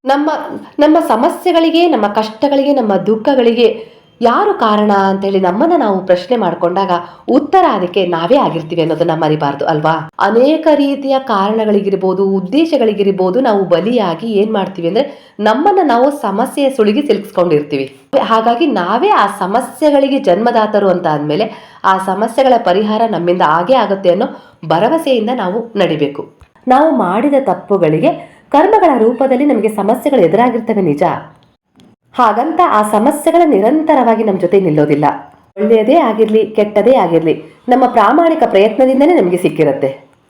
ನಮ್ಮ ನಮ್ಮ ಸಮಸ್ಯೆಗಳಿಗೆ, ನಮ್ಮ ಕಷ್ಟಗಳಿಗೆ, ನಮ್ಮ ದುಃಖಗಳಿಗೆ ಯಾರು ಕಾರಣ ಅಂತೇಳಿ ನಮ್ಮನ್ನ ನಾವು ಪ್ರಶ್ನೆ ಮಾಡಿಕೊಂಡಾಗ ಉತ್ತರ ಅದಕ್ಕೆ ನಾವೇ ಆಗಿರ್ತೀವಿ ಅನ್ನೋದನ್ನ ಮರಿಬಾರ್ದು ಅಲ್ವಾ? ಅನೇಕ ರೀತಿಯ ಕಾರಣಗಳಿಗಿರ್ಬೋದು, ಉದ್ದೇಶಗಳಿಗಿರ್ಬೋದು ನಾವು ಬಲಿಯಾಗಿ ಏನ್ ಮಾಡ್ತೀವಿ ಅಂದ್ರೆ ನಮ್ಮನ್ನ ನಾವು ಸಮಸ್ಯೆಯ ಸುಳಿಗೆ ಸಿಲುಕಿಸ್ಕೊಂಡಿರ್ತೀವಿ. ಹಾಗಾಗಿ ನಾವೇ ಆ ಸಮಸ್ಯೆಗಳಿಗೆ ಜನ್ಮದಾತರು ಅಂತ ಅಂದಮೇಲೆ ಆ ಸಮಸ್ಯೆಗಳ ಪರಿಹಾರ ನಮ್ಮಿಂದ ಆಗೇ ಆಗುತ್ತೆ ಅನ್ನೋ ಭರವಸೆಯಿಂದ ನಾವು ನಡಿಬೇಕು. ನಾವು ಮಾಡಿದ ತಪ್ಪುಗಳಿಗೆ ಕರ್ಮಗಳ ರೂಪದಲ್ಲಿ ನಮಗೆ ಸಮಸ್ಯೆಗಳು ಎದುರಾಗಿರ್ತವೆ ನಿಜ. ಹಾಗಂತ ಆ ಸಮಸ್ಯೆಗಳ ನಿರಂತರವಾಗಿ ನಮ್ಮ ಜೊತೆ ನಿಲ್ಲೋದಿಲ್ಲ. ಒಳ್ಳೆಯದೇ ಆಗಿರ್ಲಿ, ಕೆಟ್ಟದೇ ಆಗಿರ್ಲಿ, ನಮ್ಮ ಪ್ರಾಮಾಣಿಕ ಪ್ರಯತ್ನದಿಂದನೇ ನಮಗೆ ಸಿಕ್ಕಿರುತ್ತೆ.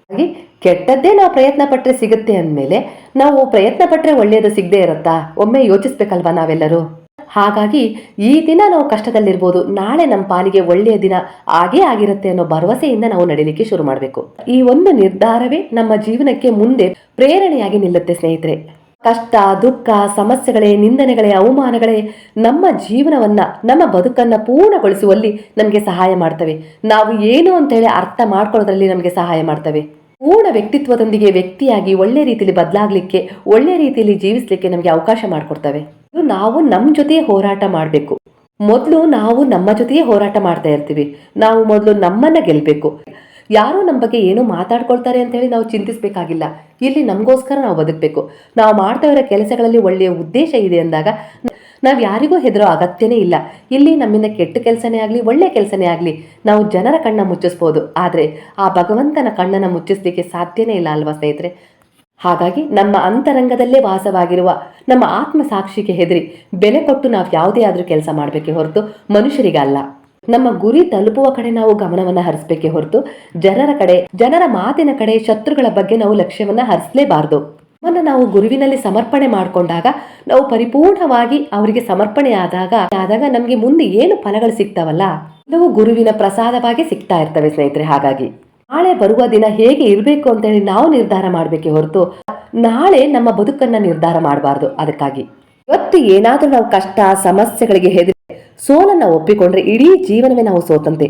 ಹಾಗಾಗಿ ಕೆಟ್ಟದ್ದೇ ನಾವು ಪ್ರಯತ್ನ ಪಟ್ಟರೆ ಸಿಗುತ್ತೆ ಅಂದಮೇಲೆ ನಾವು ಪ್ರಯತ್ನ ಪಟ್ಟರೆ ಒಳ್ಳೆಯದು ಸಿಗದೆ ಇರುತ್ತಾ? ಒಮ್ಮೆ ಯೋಚಿಸ್ಬೇಕಲ್ವಾ ನಾವೆಲ್ಲರೂ? ಹಾಗಾಗಿ ಈ ದಿನ ನಾವು ಕಷ್ಟದಲ್ಲಿರ್ಬೋದು, ನಾಳೆ ನಮ್ಮ ಪಾಲಿಗೆ ಒಳ್ಳೆಯ ದಿನ ಆಗೇ ಆಗಿರುತ್ತೆ ಅನ್ನೋ ಭರವಸೆಯಿಂದ ನಾವು ನಡೀಲಿಕ್ಕೆ ಶುರು ಮಾಡಬೇಕು. ಈ ಒಂದು ನಿರ್ಧಾರವೇ ನಮ್ಮ ಜೀವನಕ್ಕೆ ಮುಂದೆ ಪ್ರೇರಣೆಯಾಗಿ ನಿಲ್ಲುತ್ತೆ ಸ್ನೇಹಿತರೆ. ಕಷ್ಟ, ದುಃಖ, ಸಮಸ್ಯೆಗಳೇ, ನಿಂದನೆಗಳೇ, ಅವಮಾನಗಳೇ ನಮ್ಮ ಜೀವನವನ್ನ, ನಮ್ಮ ಬದುಕನ್ನ ಪೂರ್ಣಗೊಳಿಸುವಲ್ಲಿ ನಮಗೆ ಸಹಾಯ ಮಾಡ್ತವೆ. ನಾವು ಏನು ಅಂತ ಹೇಳಿ ಅರ್ಥ ಮಾಡ್ಕೊಳ್ಳೋದ್ರಲ್ಲಿ ನಮಗೆ ಸಹಾಯ ಮಾಡ್ತವೆ. ಪೂರ್ಣ ವ್ಯಕ್ತಿತ್ವದೊಂದಿಗೆ ವ್ಯಕ್ತಿಯಾಗಿ ಒಳ್ಳೆ ರೀತಿಯಲ್ಲಿ ಬದಲಾಗಲಿಕ್ಕೆ, ಒಳ್ಳೆ ರೀತಿಯಲ್ಲಿ ಜೀವಿಸಲಿಕ್ಕೆ ನಮಗೆ ಅವಕಾಶ ಮಾಡಿಕೊಡ್ತವೆ. ನಾವು ನಮ್ಮ ಜೊತೆ ಹೋರಾಟ ಮಾಡಬೇಕು. ಮೊದಲು ನಾವು ನಮ್ಮ ಜೊತೆಯೇ ಹೋರಾಟ ಮಾಡ್ತಾ ಇರ್ತೀವಿ. ನಾವು ಮೊದಲು ನಮ್ಮನ್ನ ಗೆಲ್ಲಬೇಕು ಯಾರೋ ನಮ್ಮ ಬಗ್ಗೆ ಏನು ಮಾತಾಡ್ಕೊಳ್ತಾರೆ ಅಂತ ಹೇಳಿ ನಾವು ಚಿಂತಿಸಬೇಕಾಗಿಲ್ಲ. ಇಲ್ಲಿ ನಮಗೋಸ್ಕರ ನಾವು ಬದುಕಬೇಕು. ನಾವು ಮಾಡ್ತಾ ಇರೋ ಕೆಲಸಗಳಲ್ಲಿ ಒಳ್ಳೆಯ ಉದ್ದೇಶ ಇದೆ ಅಂದಾಗ ನಾವು ಯಾರಿಗೂ ಹೆದರೋ ಅಗತ್ಯನೇ ಇಲ್ಲ. ಇಲ್ಲಿ ನಮ್ಮಿಂದ ಕೆಟ್ಟ ಕೆಲಸನೇ ಆಗಲಿ ಒಳ್ಳೆಯ ಕೆಲಸನೇ ಆಗಲಿ, ನಾವು ಜನರ ಕಣ್ಣ ಮುಚ್ಚಿಸ್ಬೋದು. ಆದರೆ ಆ ಭಗವಂತನ ಕಣ್ಣನ್ನು ಮುಚ್ಚಿಸ್ಲಿಕ್ಕೆ ಸಾಧ್ಯನೇ ಇಲ್ಲ ಅಲ್ವಾ ಸ್ನೇಹಿತರೆ? ಹಾಗಾಗಿ ನಮ್ಮ ಅಂತರಂಗದಲ್ಲೇ ವಾಸವಾಗಿರುವ ನಮ್ಮ ಆತ್ಮ ಸಾಕ್ಷಿಗೆ ಹೆದರಿ ಬೆಲೆ ಕೊಟ್ಟು ನಾವು ಯಾವುದೇ ಆದರೂ ಕೆಲಸ ಮಾಡಬೇಕೆ ಹೊರತು ಮನುಷ್ಯರಿಗಲ್ಲ. ನಮ್ಮ ಗುರಿ ತಲುಪುವ ಕಡೆ ನಾವು ಗಮನವನ್ನ ಹರಿಸಬೇಕೆ ಹೊರತು ಜನರ ಕಡೆ, ಜನರ ಮಾತಿನ ಕಡೆ ಶತ್ರುಗಳ ಬಗ್ಗೆ ನಾವು ಲಕ್ಷ್ಯವನ್ನ ಹರಿಸಲೇಬಾರದು. ನಮ್ಮನ್ನು ನಾವು ಗುರುವಿನಲ್ಲಿ ಸಮರ್ಪಣೆ ಮಾಡಿಕೊಂಡಾಗ, ನಾವು ಪರಿಪೂರ್ಣವಾಗಿ ಅವರಿಗೆ ಸಮರ್ಪಣೆ ಆದಾಗ ಆದಾಗ ನಮಗೆ ಮುಂದೆ ಏನು ಫಲಗಳು ಸಿಗ್ತಾವಲ್ಲ ನಾವು ಗುರುವಿನ ಪ್ರಸಾದವಾಗಿ ಸಿಗ್ತಾ ಇರ್ತವೆ ಸ್ನೇಹಿತರೆ, ಹಾಗಾಗಿ. ನಾಳೆ ಬರುವ ದಿನ ಹೇಗೆ ಇರಬೇಕು ಅಂತ ಹೇಳಿ ನಾವು ನಿರ್ಧಾರ ಮಾಡಬೇಕೆ ಹೊರತು ನಾಳೆ ನಮ್ಮ ಬದುಕನ್ನ ನಿರ್ಧಾರ ಮಾಡಬಾರ್ದು. ಅದಕ್ಕಾಗಿ ಇವತ್ತು ಏನಾದರೂ ನಾವು ಕಷ್ಟ, ಸಮಸ್ಯೆಗಳಿಗೆ ಹೆದರಿ ಸೋಲನ್ನ ಒಪ್ಪಿಕೊಂಡ್ರೆ ಇಡೀ ಜೀವನವೇ ನಾವು ಸೋತಂತೆ.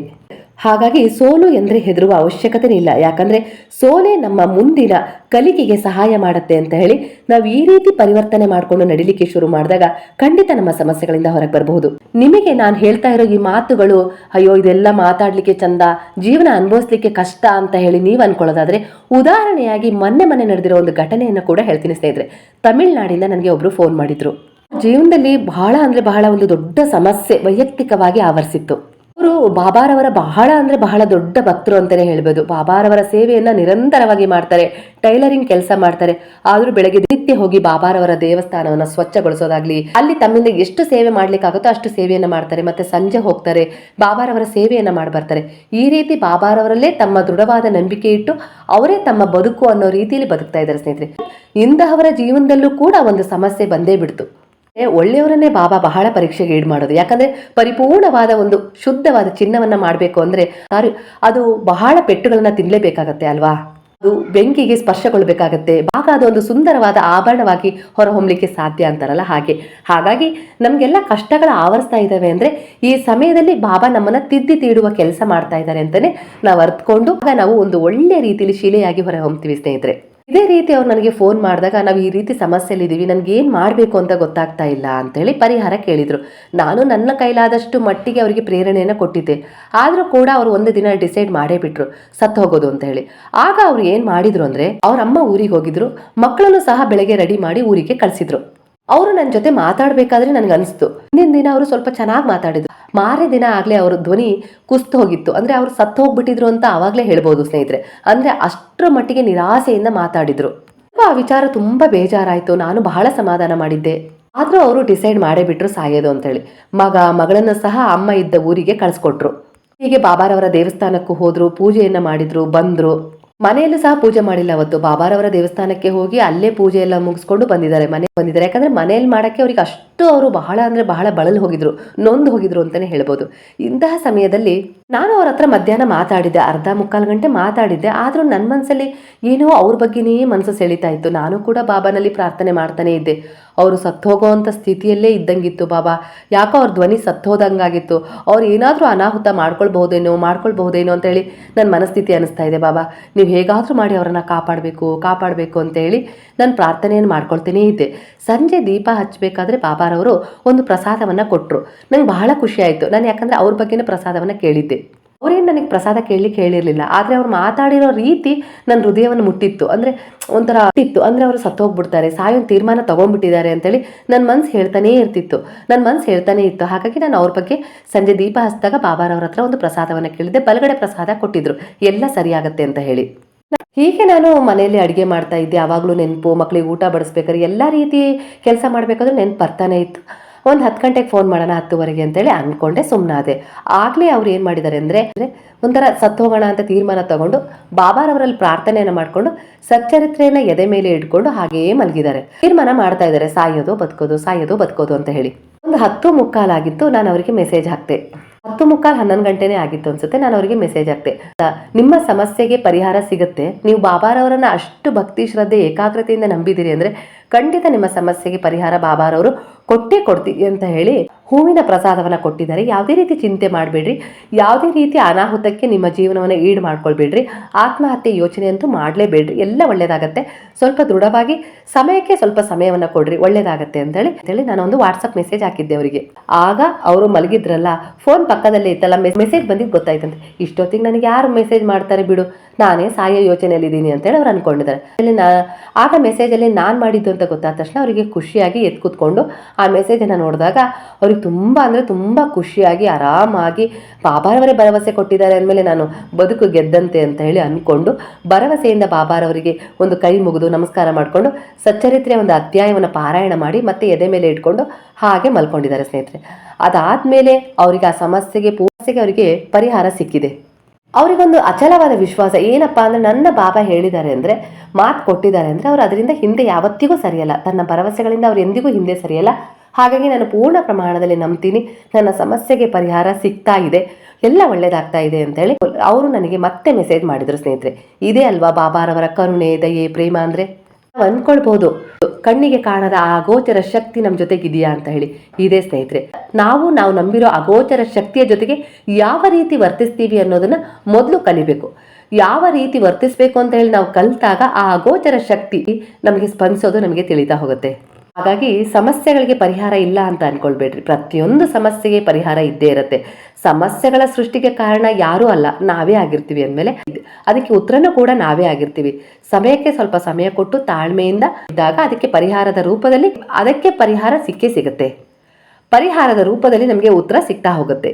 ಹಾಗಾಗಿ ಸೋಲು ಎಂದರೆ ಹೆದರುವ ಅವಶ್ಯಕತೆ ಇಲ್ಲ. ಯಾಕಂದ್ರೆ ಸೋಲೆ ನಮ್ಮ ಮುಂದಿನ ಕಲಿಕೆಗೆ ಸಹಾಯ ಮಾಡುತ್ತೆ ಅಂತ ಹೇಳಿ ನಾವು ಈ ರೀತಿ ಪರಿವರ್ತನೆ ಮಾಡಿಕೊಂಡು ನಡಿಲಿಕ್ಕೆ ಶುರು ಮಾಡಿದಾಗ ಖಂಡಿತ ನಮ್ಮ ಸಮಸ್ಯೆಗಳಿಂದ ಹೊರಗೆ ಬರಬಹುದು. ನಿಮಗೆ ನಾನು ಹೇಳ್ತಾ ಇರೋ ಈ ಮಾತುಗಳು, ಅಯ್ಯೋ ಇದೆಲ್ಲ ಮಾತಾಡಲಿಕ್ಕೆ ಚಂದ, ಜೀವನ ಅನುಭವಿಸ್ಲಿಕ್ಕೆ ಕಷ್ಟ ಅಂತ ಹೇಳಿ ನೀವು ಅನ್ಕೊಳ್ಳೋದಾದ್ರೆ ಉದಾಹರಣೆಯಾಗಿ ಮೊನ್ನೆ ಮೊನ್ನೆ ನಡೆದಿರೋ ಒಂದು ಘಟನೆಯನ್ನು ಕೂಡ ಹೇಳ್ತೀನಿ ಸ್ನೇಹಿತರೆ. ತಮಿಳ್ನಾಡಿಂದ ನನಗೆ ಒಬ್ರು ಫೋನ್ ಮಾಡಿದ್ರು. ಜೀವನದಲ್ಲಿ ಬಹಳ ಅಂದ್ರೆ ಬಹಳ ಒಂದು ದೊಡ್ಡ ಸಮಸ್ಯೆ ವೈಯಕ್ತಿಕವಾಗಿ ಆವರಿಸಿತ್ತು. ಅವರು ಬಾಬಾರವರ ಬಹಳ ಅಂದ್ರೆ ಬಹಳ ದೊಡ್ಡ ಭಕ್ತರು ಅಂತಾನೆ ಹೇಳ್ಬೋದು. ಬಾಬಾರವರ ಸೇವೆಯನ್ನ ನಿರಂತರವಾಗಿ ಮಾಡ್ತಾರೆ, ಟೈಲರಿಂಗ್ ಕೆಲಸ ಮಾಡ್ತಾರೆ. ಆದ್ರೂ ಬೆಳಗ್ಗೆ ನಿತ್ಯ ಹೋಗಿ ಬಾಬಾರವರ ದೇವಸ್ಥಾನವನ್ನ ಸ್ವಚ್ಛಗೊಳಿಸೋದಾಗ್ಲಿ, ಅಲ್ಲಿ ತಮ್ಮಿಂದ ಎಷ್ಟು ಸೇವೆ ಮಾಡ್ಲಿಕ್ಕಾಗುತ್ತೋ ಅಷ್ಟು ಸೇವೆಯನ್ನ ಮಾಡ್ತಾರೆ. ಮತ್ತೆ ಸಂಜೆ ಹೋಗ್ತಾರೆ, ಬಾಬಾರವರ ಸೇವೆಯನ್ನ ಮಾಡಿ ಬರ್ತಾರೆ. ಈ ರೀತಿ ಬಾಬಾರವರಲ್ಲೇ ತಮ್ಮ ದೃಢವಾದ ನಂಬಿಕೆ ಇಟ್ಟು ಅವರೇ ತಮ್ಮ ಬದುಕು ಅನ್ನೋ ರೀತಿಯಲ್ಲಿ ಬದುಕ್ತಾ ಇದ್ದಾರೆ ಸ್ನೇಹಿತರೆ. ಇಂತಹವರ ಜೀವನದಲ್ಲೂ ಕೂಡ ಒಂದು ಸಮಸ್ಯೆ ಬಂದೇ ಬಿಡ್ತು. ಒಳ್ಳೆಯವರನ್ನೇ ಬಾಬಾ ಬಹಳ ಪರೀಕ್ಷೆಗೆ ಈಡ್ ಮಾಡೋದು. ಯಾಕಂದ್ರೆ ಪರಿಪೂರ್ಣವಾದ ಒಂದು ಶುದ್ಧವಾದ ಚಿನ್ನವನ್ನ ಮಾಡಬೇಕು ಅಂದ್ರೆ ಅದು ಬಹಳ ಪೆಟ್ಟುಗಳನ್ನ ತಿನ್ಲೇಬೇಕಾಗತ್ತೆ ಅಲ್ವಾ? ಅದು ಬೆಂಕಿಗೆ ಸ್ಪರ್ಶಗೊಳ್ಬೇಕಾಗತ್ತೆ. ಆಗ ಅದೊಂದು ಸುಂದರವಾದ ಆಭರಣವಾಗಿ ಹೊರಹೊಮ್ಮಲಿಕ್ಕೆ ಸಾಧ್ಯ ಅಂತಾರಲ್ಲ ಹಾಗೆ. ಹಾಗಾಗಿ ನಮಗೆಲ್ಲ ಕಷ್ಟಗಳ ಆವರಿಸ್ತಾ ಇದ್ದಾವೆ ಅಂದ್ರೆ ಈ ಸಮಯದಲ್ಲಿ ಬಾಬಾ ನಮ್ಮನ್ನ ತಿದ್ದಿ ತೀಡುವ ಕೆಲಸ ಮಾಡ್ತಾ ಇದ್ದಾರೆ ಅಂತಾನೆ ನಾವು ಅರ್ತ್ಕೊಂಡು, ಆಗ ನಾವು ಒಂದು ಒಳ್ಳೆಯ ರೀತಿಯಲ್ಲಿ ಶಿಲೆಯಾಗಿ ಹೊರಹೊಮ್ತೀವಿ ಸ್ನೇಹಿತರೆ. ಇದೇ ರೀತಿ ಅವ್ರು ನನಗೆ ಫೋನ್ ಮಾಡಿದಾಗ ನಾವು ಈ ರೀತಿ ಸಮಸ್ಯೆಲಿದ್ದೀವಿ ನನಗೆ ಏನು ಮಾಡಬೇಕು ಅಂತ ಗೊತ್ತಾಗ್ತಾ ಇಲ್ಲ ಅಂತೇಳಿ ಪರಿಹಾರ ಕೇಳಿದರು. ನಾನು ನನ್ನ ಕೈಲಾದಷ್ಟು ಮಟ್ಟಿಗೆ ಅವರಿಗೆ ಪ್ರೇರಣೆಯನ್ನು ಕೊಟ್ಟಿದ್ದೆ. ಆದರೂ ಕೂಡ ಅವರು ಒಂದು ದಿನ ಡಿಸೈಡ್ ಮಾಡೇ ಬಿಟ್ರು ಸತ್ತು ಹೋಗೋದು ಅಂತ ಹೇಳಿ. ಆಗ ಅವ್ರು ಏನು ಮಾಡಿದ್ರು ಅಂದರೆ, ಅವ್ರ ಅಮ್ಮ ಊರಿಗೆ ಹೋಗಿದ್ರು, ಮಕ್ಕಳನ್ನು ಸಹ ಬೆಳಗ್ಗೆ ರೆಡಿ ಮಾಡಿ ಊರಿಗೆ ಕಳಿಸಿದ್ರು. ಅವರು ನನ್ನ ಜೊತೆ ಮಾತಾಡಬೇಕಾದ್ರೆ ನನಗೆ ಅನಿಸ್ತು. ಹಿಂದಿನ ದಿನ ಅವರು ಸ್ವಲ್ಪ ಚೆನ್ನಾಗಿ ಮಾತಾಡಿದ್ರು. ಮಾರೇ ದಿನ ಆಗಲೇ ಅವ್ರ ಧ್ವನಿ ಕುಸ್ತು ಹೋಗಿತ್ತು. ಅಂದ್ರೆ ಅವ್ರು ಸತ್ತು ಹೋಗ್ಬಿಟ್ಟಿದ್ರು ಅಂತ ಆವಾಗಲೇ ಹೇಳ್ಬೋದು ಸ್ನೇಹಿತರೆ. ಅಂದ್ರೆ ಅಷ್ಟರ ಮಟ್ಟಿಗೆ ನಿರಾಸೆಯಿಂದ ಮಾತಾಡಿದ್ರು. ಆ ವಿಚಾರ ತುಂಬಾ ಬೇಜಾರಾಯ್ತು. ನಾನು ಬಹಳ ಸಮಾಧಾನ ಮಾಡಿದ್ದೆ. ಆದ್ರೂ ಅವರು ಡಿಸೈಡ್ ಮಾಡೇ ಬಿಟ್ರು ಸಾಯೋದು ಅಂತೇಳಿ. ಮಗ, ಮಗಳನ್ನ ಸಹ ಅಮ್ಮ ಇದ್ದ ಊರಿಗೆ ಕಳಿಸ್ಕೊಟ್ರು. ಹೀಗೆ ಬಾಬಾರವರ ದೇವಸ್ಥಾನಕ್ಕೂ ಹೋದ್ರು, ಪೂಜೆಯನ್ನ ಮಾಡಿದ್ರು, ಬಂದ್ರು. ಮನೆಯಲ್ಲೂ ಸಹ ಪೂಜೆ ಮಾಡಿಲ್ಲ ಅವತ್ತು. ಬಾಬಾರವರ ದೇವಸ್ಥಾನಕ್ಕೆ ಹೋಗಿ ಅಲ್ಲೇ ಪೂಜೆ ಎಲ್ಲ ಮುಗಿಸ್ಕೊಂಡು ಬಂದಿದ್ದಾರೆ ಮನೆ ಬಂದಿದ್ದಾರೆ. ಯಾಕಂದ್ರೆ ಮನೆಯಲ್ಲಿ ಮಾಡಕ್ಕೆ ಅವ್ರಿಗೆ ಅಷ್ಟು ಅವರು ಬಹಳ ಅಂದ್ರೆ ಬಹಳ ಬಳಲು ಹೋಗಿದ್ರು, ನೊಂದು ಹೋಗಿದ್ರು ಅಂತಾನೆ ಹೇಳ್ಬೋದು. ಇಂತಹ ಸಮಯದಲ್ಲಿ ನಾನು ಅವ್ರ ಹತ್ರ ಮಧ್ಯಾಹ್ನ ಮಾತಾಡಿದ್ದೆ, ಅರ್ಧ ಮುಕ್ಕಾಲು ಗಂಟೆ ಮಾತಾಡಿದ್ದೆ, ಆದರೂ ನನ್ನ ಮನಸ್ಸಲ್ಲಿ ಏನೋ ಅವ್ರ ಬಗ್ಗೆನೇ ಮನಸ್ಸು ಸೆಳಿತಾ ಇತ್ತು. ನಾನು ಕೂಡ ಬಾಬಾನಲ್ಲಿ ಪ್ರಾರ್ಥನೆ ಮಾಡ್ತಾನೆ ಇದ್ದೆ. ಅವರು ಸತ್ತೋಗೋವಂಥ ಸ್ಥಿತಿಯಲ್ಲೇ ಇದ್ದಂಗಿತ್ತು ಬಾಬಾ. ಯಾಕೋ ಅವ್ರ ಧ್ವನಿ ಸತ್ತೋದಂಗಾಗಿತ್ತು. ಅವ್ರು ಏನಾದರೂ ಅನಾಹುತ ಮಾಡ್ಕೊಳ್ಬಹುದೇನೋ ಮಾಡ್ಕೊಳ್ಬಹುದೇನೋ ಅಂತೇಳಿ ನನ್ನ ಮನಸ್ಥಿತಿ ಅನಿಸ್ತಾ ಇದೆ ಬಾಬಾ. ನೀವು ಹೇಗಾದರೂ ಮಾಡಿ ಅವರನ್ನು ಕಾಪಾಡಬೇಕು ಕಾಪಾಡಬೇಕು ಅಂತೇಳಿ ನಾನು ಪ್ರಾರ್ಥನೆಯನ್ನು ಮಾಡ್ಕೊಳ್ತೇನೆ ಇದ್ದೆ. ಸಂಜೆ ದೀಪ ಹಚ್ಚಬೇಕಾದ್ರೆ ಬಾಬಾರವರು ಒಂದು ಪ್ರಸಾದವನ್ನು ಕೊಟ್ಟರು ನಂಗೆ ಬಹಳ ಖುಷಿ ಆಯಿತು. ನಾನು ಯಾಕಂದರೆ ಅವ್ರ ಬಗ್ಗೆನೇ ಪ್ರಸಾದವನ್ನು ಕೇಳಿದ್ದೆ. ಅವ್ರೇನು ನನಗೆ ಪ್ರಸಾದ ಕೇಳಲಿಕ್ಕೆ ಹೇಳಿರಲಿಲ್ಲ, ಆದರೆ ಅವ್ರು ಮಾತಾಡಿರೋ ರೀತಿ ನನ್ನ ಹೃದಯವನ್ನು ಮುಟ್ಟಿತ್ತು. ಅಂದರೆ ಒಂಥರ ಇತ್ತು. ಅಂದರೆ ಅವರು ಸತ್ತೋಗ್ಬಿಡ್ತಾರೆ. ಸಾಯೋ ತೀರ್ಮಾನ ತೊಗೊಂಡ್ಬಿಟ್ಟಿದ್ದಾರೆ ಅಂತೇಳಿ ನನ್ನ ಮನ್ಸು ಹೇಳ್ತಾನೇ ಇರ್ತಿತ್ತು. ನನ್ನ ಮನ್ಸು ಹೇಳ್ತಾನೆ ಇತ್ತು. ಹಾಗಾಗಿ ನಾನು ಅವ್ರ ಬಗ್ಗೆ ಸಂಜೆ ದೀಪ ಹಚ್ಚಿದಾಗ ಬಾಬಾರವ್ರ ಹತ್ರ ಒಂದು ಪ್ರಸಾದವನ್ನು ಕೇಳಿದ್ದೆ ಬಲಗಡೆ ಪ್ರಸಾದ ಕೊಟ್ಟಿದ್ರು. ಎಲ್ಲ ಸರಿಯಾಗತ್ತೆ ಅಂತ ಹೇಳಿ. ಹೀಗೆ ನಾನು ಮನೆಯಲ್ಲಿ ಅಡುಗೆ ಮಾಡ್ತಾ ಇದ್ದೆ. ಯಾವಾಗಲೂ ನೆನಪು ಮಕ್ಕಳಿಗೆ ಊಟ ಬಡಿಸ್ಬೇಕಾದ್ರೆ ಎಲ್ಲ ರೀತಿ ಕೆಲಸ ಮಾಡಬೇಕಾದ್ರೂ ನೆನಪು ಬರ್ತಾನೆ ಇತ್ತು. ಒಂದು ಹತ್ತು ಗಂಟೆಗೆ ಫೋನ್ ಮಾಡೋಣ, ಹತ್ತುವರೆಗೆ ಅಂತೇಳಿ ಅಂದ್ಕೊಂಡೆ ಸುಮ್ಮನಾದೆ ಆಗಲೇ ಅವ್ರು ಏನು ಮಾಡಿದ್ದಾರೆ ಅಂದರೆ, ಒಂಥರ ಸತ್ತೋಗೋಣ ಅಂತ ತೀರ್ಮಾನ ತಗೊಂಡು ಬಾಬಾರವರಲ್ಲಿ ಪ್ರಾರ್ಥನೆಯನ್ನು ಮಾಡಿಕೊಂಡು ಸಚ್ಚರಿತ್ರೆಯನ್ನು ಎದೆ ಮೇಲೆ ಇಟ್ಕೊಂಡು ಹಾಗೆಯೇ ಮಲಗಿದ್ದಾರೆ. ತೀರ್ಮಾನ ಮಾಡ್ತಾ ಇದ್ದಾರೆ, ಸಾಯೋದು, ಬದುಕೋದು ಸಾಯೋದು, ಬದುಕೋದು ಅಂತ ಹೇಳಿ. ಒಂದು ಹತ್ತು ಮುಕ್ಕಾಲಾಗಿತ್ತು ನಾನು ಅವರಿಗೆ ಮೆಸೇಜ್ ಹಾಕ್ತೆ. ಹತ್ತು ಮುಕ್ಕಾಲು ಹನ್ನೊಂದು ಗಂಟೆನೇ ಆಗಿತ್ತು ಅನ್ಸುತ್ತೆ, ನಾನು ಅವರಿಗೆ ಮೆಸೇಜ್ ಹಾಕ್ತೆ. ನಿಮ್ಮ ಸಮಸ್ಯೆಗೆ ಪರಿಹಾರ ಸಿಗುತ್ತೆ, ನೀವು ಬಾಬಾರವರನ್ನ ಅಷ್ಟು ಭಕ್ತಿ, ಶ್ರದ್ಧೆ, ಏಕಾಗ್ರತೆಯಿಂದ ನಂಬಿದಿರಿ ಅಂದ್ರೆ ಖಂಡಿತ ನಿಮ್ಮ ಸಮಸ್ಯೆಗೆ ಪರಿಹಾರ ಬಾಬಾರವರು ಕೊಟ್ಟೇ ಕೊಡ್ತೀವಿ ಅಂತ ಹೇಳಿ ಹೂವಿನ ಪ್ರಸಾದವನ್ನ ಕೊಟ್ಟಿದ್ದಾರೆ. ಯಾವುದೇ ರೀತಿ ಚಿಂತೆ ಮಾಡಬೇಡ್ರಿ. ಯಾವುದೇ ರೀತಿ ಅನಾಹುತಕ್ಕೆ ನಿಮ್ಮ ಜೀವನವನ್ನು ಈಡು ಮಾಡ್ಕೊಳ್ಬೇಡ್ರಿ. ಆತ್ಮಹತ್ಯೆ ಯೋಚನೆ ಅಂತೂ ಮಾಡಲೇಬೇಡ್ರಿ. ಎಲ್ಲ ಒಳ್ಳೆಯದಾಗತ್ತೆ ಸ್ವಲ್ಪ ದೃಢವಾಗಿ ಸಮಯಕ್ಕೆ ಸ್ವಲ್ಪ ಸಮಯವನ್ನು ಕೊಡ್ರಿ. ಒಳ್ಳೇದಾಗತ್ತೆ ಅಂತೇಳಿ ಅಂತೇಳಿ ನಾನು ಒಂದು ವಾಟ್ಸಪ್ ಮೆಸೇಜ್ ಹಾಕಿದ್ದೆ ಅವರಿಗೆ. ಆಗ ಅವರು ಮಲಗಿದ್ರಲ್ಲ ಫೋನ್ ಪಕ್ಕದಲ್ಲೇ ಇತ್ತಲ್ಲ ಮೆಸೇಜ್ ಬಂದಿದ್ದು ಗೊತ್ತಾಯ್ತಂತೆ. ಇಷ್ಟೊತ್ತಿಗೆ ನನಗೆ ಯಾರು ಮೆಸೇಜ್ ಮಾಡ್ತಾರೆ ಬಿಡು. ನಾನೇ ಸಾಯೋ ಯೋಚನೆಯಲ್ಲಿದ್ದೀನಿ ಅಂತೇಳಿ ಅವ್ರು ಅನ್ಕೊಂಡಿದ್ದಾರೆ. ಅಲ್ಲಿ ನಾ, ಆಗ ಮೆಸೇಜಲ್ಲಿ ನಾನು ಮಾಡಿದ್ದು ಅಂತ ಗೊತ್ತಾದ ತಕ್ಷಣ ಅವರಿಗೆ ಖುಷಿಯಾಗಿ ಎದ್ದು ಕೂತ್ಕೊಂಡು ಆ ಮೆಸೇಜನ್ನು ನೋಡಿದಾಗ ಅವ್ರಿಗೆ ತುಂಬ ಅಂದರೆ ತುಂಬ ಖುಷಿಯಾಗಿ, ಆರಾಮಾಗಿ ಬಾಬಾರವರೇ ಭರವಸೆ ಕೊಟ್ಟಿದ್ದಾರೆ ಅಂದಮೇಲೆ ನಾನು ಬದುಕು ಗೆದ್ದಂತೆ ಅಂತ ಹೇಳಿ ಅಂದ್ಕೊಂಡು ಭರವಸೆಯಿಂದ ಬಾಬಾರವರಿಗೆ ಒಂದು ಕೈ ಮುಗಿದು ನಮಸ್ಕಾರ ಮಾಡಿಕೊಂಡು ಸಚ್ಚರಿತ್ರೆಯ ಒಂದು ಅಧ್ಯಾಯವನ್ನು ಪಾರಾಯಣ ಮಾಡಿ ಮತ್ತೆ ಎದೆ ಮೇಲೆ ಇಟ್ಕೊಂಡು ಹಾಗೆ ಮಲ್ಕೊಂಡಿದ್ದಾರೆ ಸ್ನೇಹಿತರೆ. ಅದಾದಮೇಲೆ ಅವರಿಗೆ ಆ ಸಮಸ್ಯೆಗೆ ಪೂರ್ತಿಗೆ ಅವರಿಗೆ ಪರಿಹಾರ ಸಿಕ್ಕಿದೆ. ಅವರಿಗೊಂದು ಅಚಲವಾದ ವಿಶ್ವಾಸ ಏನಪ್ಪ ಅಂದ್ರೆ ನನ್ನ ಬಾಬಾ ಹೇಳಿದ್ದಾರೆ ಅಂದರೆ ಮಾತು ಕೊಟ್ಟಿದ್ದಾರೆ ಅಂದರೆ ಅವರು ಅದರಿಂದ ಹಿಂದೆ ಯಾವತ್ತಿಗೂ ಸರಿಯಲ್ಲ. ತನ್ನ ಭರವಸೆಗಳಿಂದ ಅವ್ರು ಎಂದಿಗೂ ಹಿಂದೆ ಸರಿಯಲ್ಲ. ಹಾಗಾಗಿ ನಾನು ಪೂರ್ಣ ಪ್ರಮಾಣದಲ್ಲಿ ನಂಬ್ತೀನಿ. ನನ್ನ ಸಮಸ್ಯೆಗೆ ಪರಿಹಾರ ಸಿಗ್ತಾ ಇದೆ. ಎಲ್ಲ ಒಳ್ಳೇದಾಗ್ತಾ ಇದೆ ಅಂತೇಳಿ ಅವರು ನನಗೆ ಮತ್ತೆ ಮೆಸೇಜ್ ಮಾಡಿದರು ಸ್ನೇಹಿತರೆ. ಇದೇ ಅಲ್ವಾ ಬಾಬಾರವರ ಕರುಣೆ, ದಯೆ, ಪ್ರೇಮ ಅಂದರೆ? ನಾವು ಅನ್ಕೊಳ್ಬಹುದು ಕಣ್ಣಿಗೆ ಕಾಣದ ಆ ಅಗೋಚರ ಶಕ್ತಿ ನಮ್ಮ ಜೊತೆಗಿದೆಯಾ ಅಂತ ಹೇಳಿ. ಇದೇ ಸ್ನೇಹಿತರೆ, ನಾವು ನಾವು ನಂಬಿರೋ ಅಗೋಚರ ಶಕ್ತಿಯ ಜೊತೆಗೆ ಯಾವ ರೀತಿ ವರ್ತಿಸ್ತೀವಿ ಅನ್ನೋದನ್ನ ಮೊದಲು ಕಲಿಬೇಕು. ಯಾವ ರೀತಿ ವರ್ತಿಸ್ಬೇಕು ಅಂತ ಹೇಳಿ ನಾವು ಕಲಿತಾಗ ಆ ಅಗೋಚರ ಶಕ್ತಿ ನಮಗೆ ಸ್ಪಂದಿಸೋದು ನಮಗೆ ತಿಳಿತಾ ಹೋಗುತ್ತೆ. ಹಾಗಾಗಿ ಸಮಸ್ಯೆಗಳಿಗೆ ಪರಿಹಾರ ಇಲ್ಲ ಅಂತ ಅನ್ಕೊಳ್ಬೇಡ್ರಿ. ಪ್ರತಿಯೊಂದು ಸಮಸ್ಯೆಗೆ ಪರಿಹಾರ ಇದ್ದೇ ಇರುತ್ತೆ. ಸಮಸ್ಯೆಗಳ ಸೃಷ್ಟಿಗೆ ಕಾರಣ ಯಾರೂ ಅಲ್ಲ, ನಾವೇ ಆಗಿರ್ತೀವಿ ಅಂದಮೇಲೆ ಅದಕ್ಕೆ ಉತ್ತರನೂ ಕೂಡ ನಾವೇ ಆಗಿರ್ತೀವಿ. ಸಮಯಕ್ಕೆ ಸ್ವಲ್ಪ ಸಮಯ ಕೊಟ್ಟು ತಾಳ್ಮೆಯಿಂದ ಇದ್ದಾಗ ಅದಕ್ಕೆ ಪರಿಹಾರದ ರೂಪದಲ್ಲಿ ಅದಕ್ಕೆ ಪರಿಹಾರ ಸಿಕ್ಕೇ ಸಿಗುತ್ತೆ. ಪರಿಹಾರದ ರೂಪದಲ್ಲಿ ನಮಗೆ ಉತ್ತರ ಸಿಗ್ತಾ ಹೋಗುತ್ತೆ.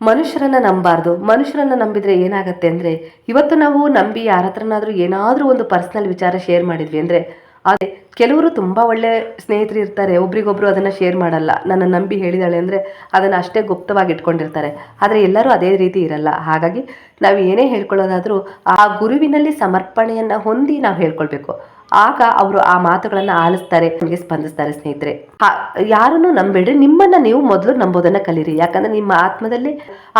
ಮನುಷ್ಯರನ್ನ ನಂಬಾರ್ದು. ಮನುಷ್ಯರನ್ನ ನಂಬಿದ್ರೆ ಏನಾಗುತ್ತೆ ಅಂದ್ರೆ ಇವತ್ತು ನಾವು ನಂಬಿ ಯಾರ ಏನಾದ್ರೂ ಏನಾದರೂ ಒಂದು ಪರ್ಸ್ನಲ್ ವಿಚಾರ ಶೇರ್ ಮಾಡಿದ್ವಿ ಅಂದರೆ ಅದೇ ಕೆಲವರು ತುಂಬ ಒಳ್ಳೆ ಸ್ನೇಹಿತರು ಇರ್ತಾರೆ, ಒಬ್ರಿಗೊಬ್ರು ಅದನ್ನು ಶೇರ್ ಮಾಡಲ್ಲ. ನನ್ನ ನಂಬಿ ಹೇಳಿದಾಳೆ ಅಂದರೆ ಅದನ್ನು ಅಷ್ಟೇ ಗುಪ್ತವಾಗಿ ಇಟ್ಕೊಂಡಿರ್ತಾರೆ. ಆದರೆ ಎಲ್ಲರೂ ಅದೇ ರೀತಿ ಇರಲ್ಲ. ಹಾಗಾಗಿ ನಾವು ಏನೇ ಹೇಳ್ಕೊಳ್ಳೋದಾದರೂ ಆ ಗುರುವಿನಲ್ಲಿ ಸಮರ್ಪಣೆಯನ್ನು ಹೊಂದಿ ನಾವು ಹೇಳ್ಕೊಳ್ಬೇಕು. ಆಗ ಅವರು ಆ ಮಾತುಗಳನ್ನು ಆಲಿಸ್ತಾರೆ, ನಿಮಗೆ ಸ್ಪಂದಿಸ್ತಾರೆ ಸ್ನೇಹಿತರೆ. ಯಾರನ್ನು ನಂಬೇಡ್ರಿ ನಿಮ್ಮನ್ನ ನೀವು ಮೊದಲು ನಂಬೋದನ್ನ ಕಲೀರಿ. ಯಾಕಂದ್ರೆ ನಿಮ್ಮ ಆತ್ಮದಲ್ಲಿ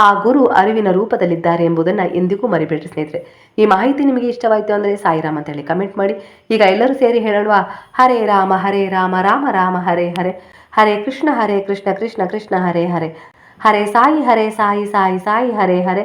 ಆ ಗುರು ಅರಿವಿನ ರೂಪದಲ್ಲಿದ್ದಾರೆ ಎಂಬುದನ್ನ ಎಂದಿಗೂ ಮರಿಬೇಡ್ರಿ ಸ್ನೇಹಿತರೆ. ಈ ಮಾಹಿತಿ ನಿಮಗೆ ಇಷ್ಟವಾಯಿತು ಅಂದ್ರೆ ಸಾಯಿರಾಮ್ ಅಂತ ಹೇಳಿ ಕಮೆಂಟ್ ಮಾಡಿ. ಈಗ ಎಲ್ಲರೂ ಸೇರಿ ಹೇಳೋಣ ಹರೇ ರಾಮ ಹರೇ ರಾಮ ರಾಮ ರಾಮ, ಹರೇ ಹರೇ. ಹರೇ ಕೃಷ್ಣ ಹರೇ ಕೃಷ್ಣ ಕೃಷ್ಣ ಕೃಷ್ಣ, ಹರೇ ಹರೇ. ಹರೇ ಸಾಯಿ ಹರೇ ಸಾಯಿ ಸಾಯಿ ಸಾಯಿ, ಹರೇ ಹರೇ.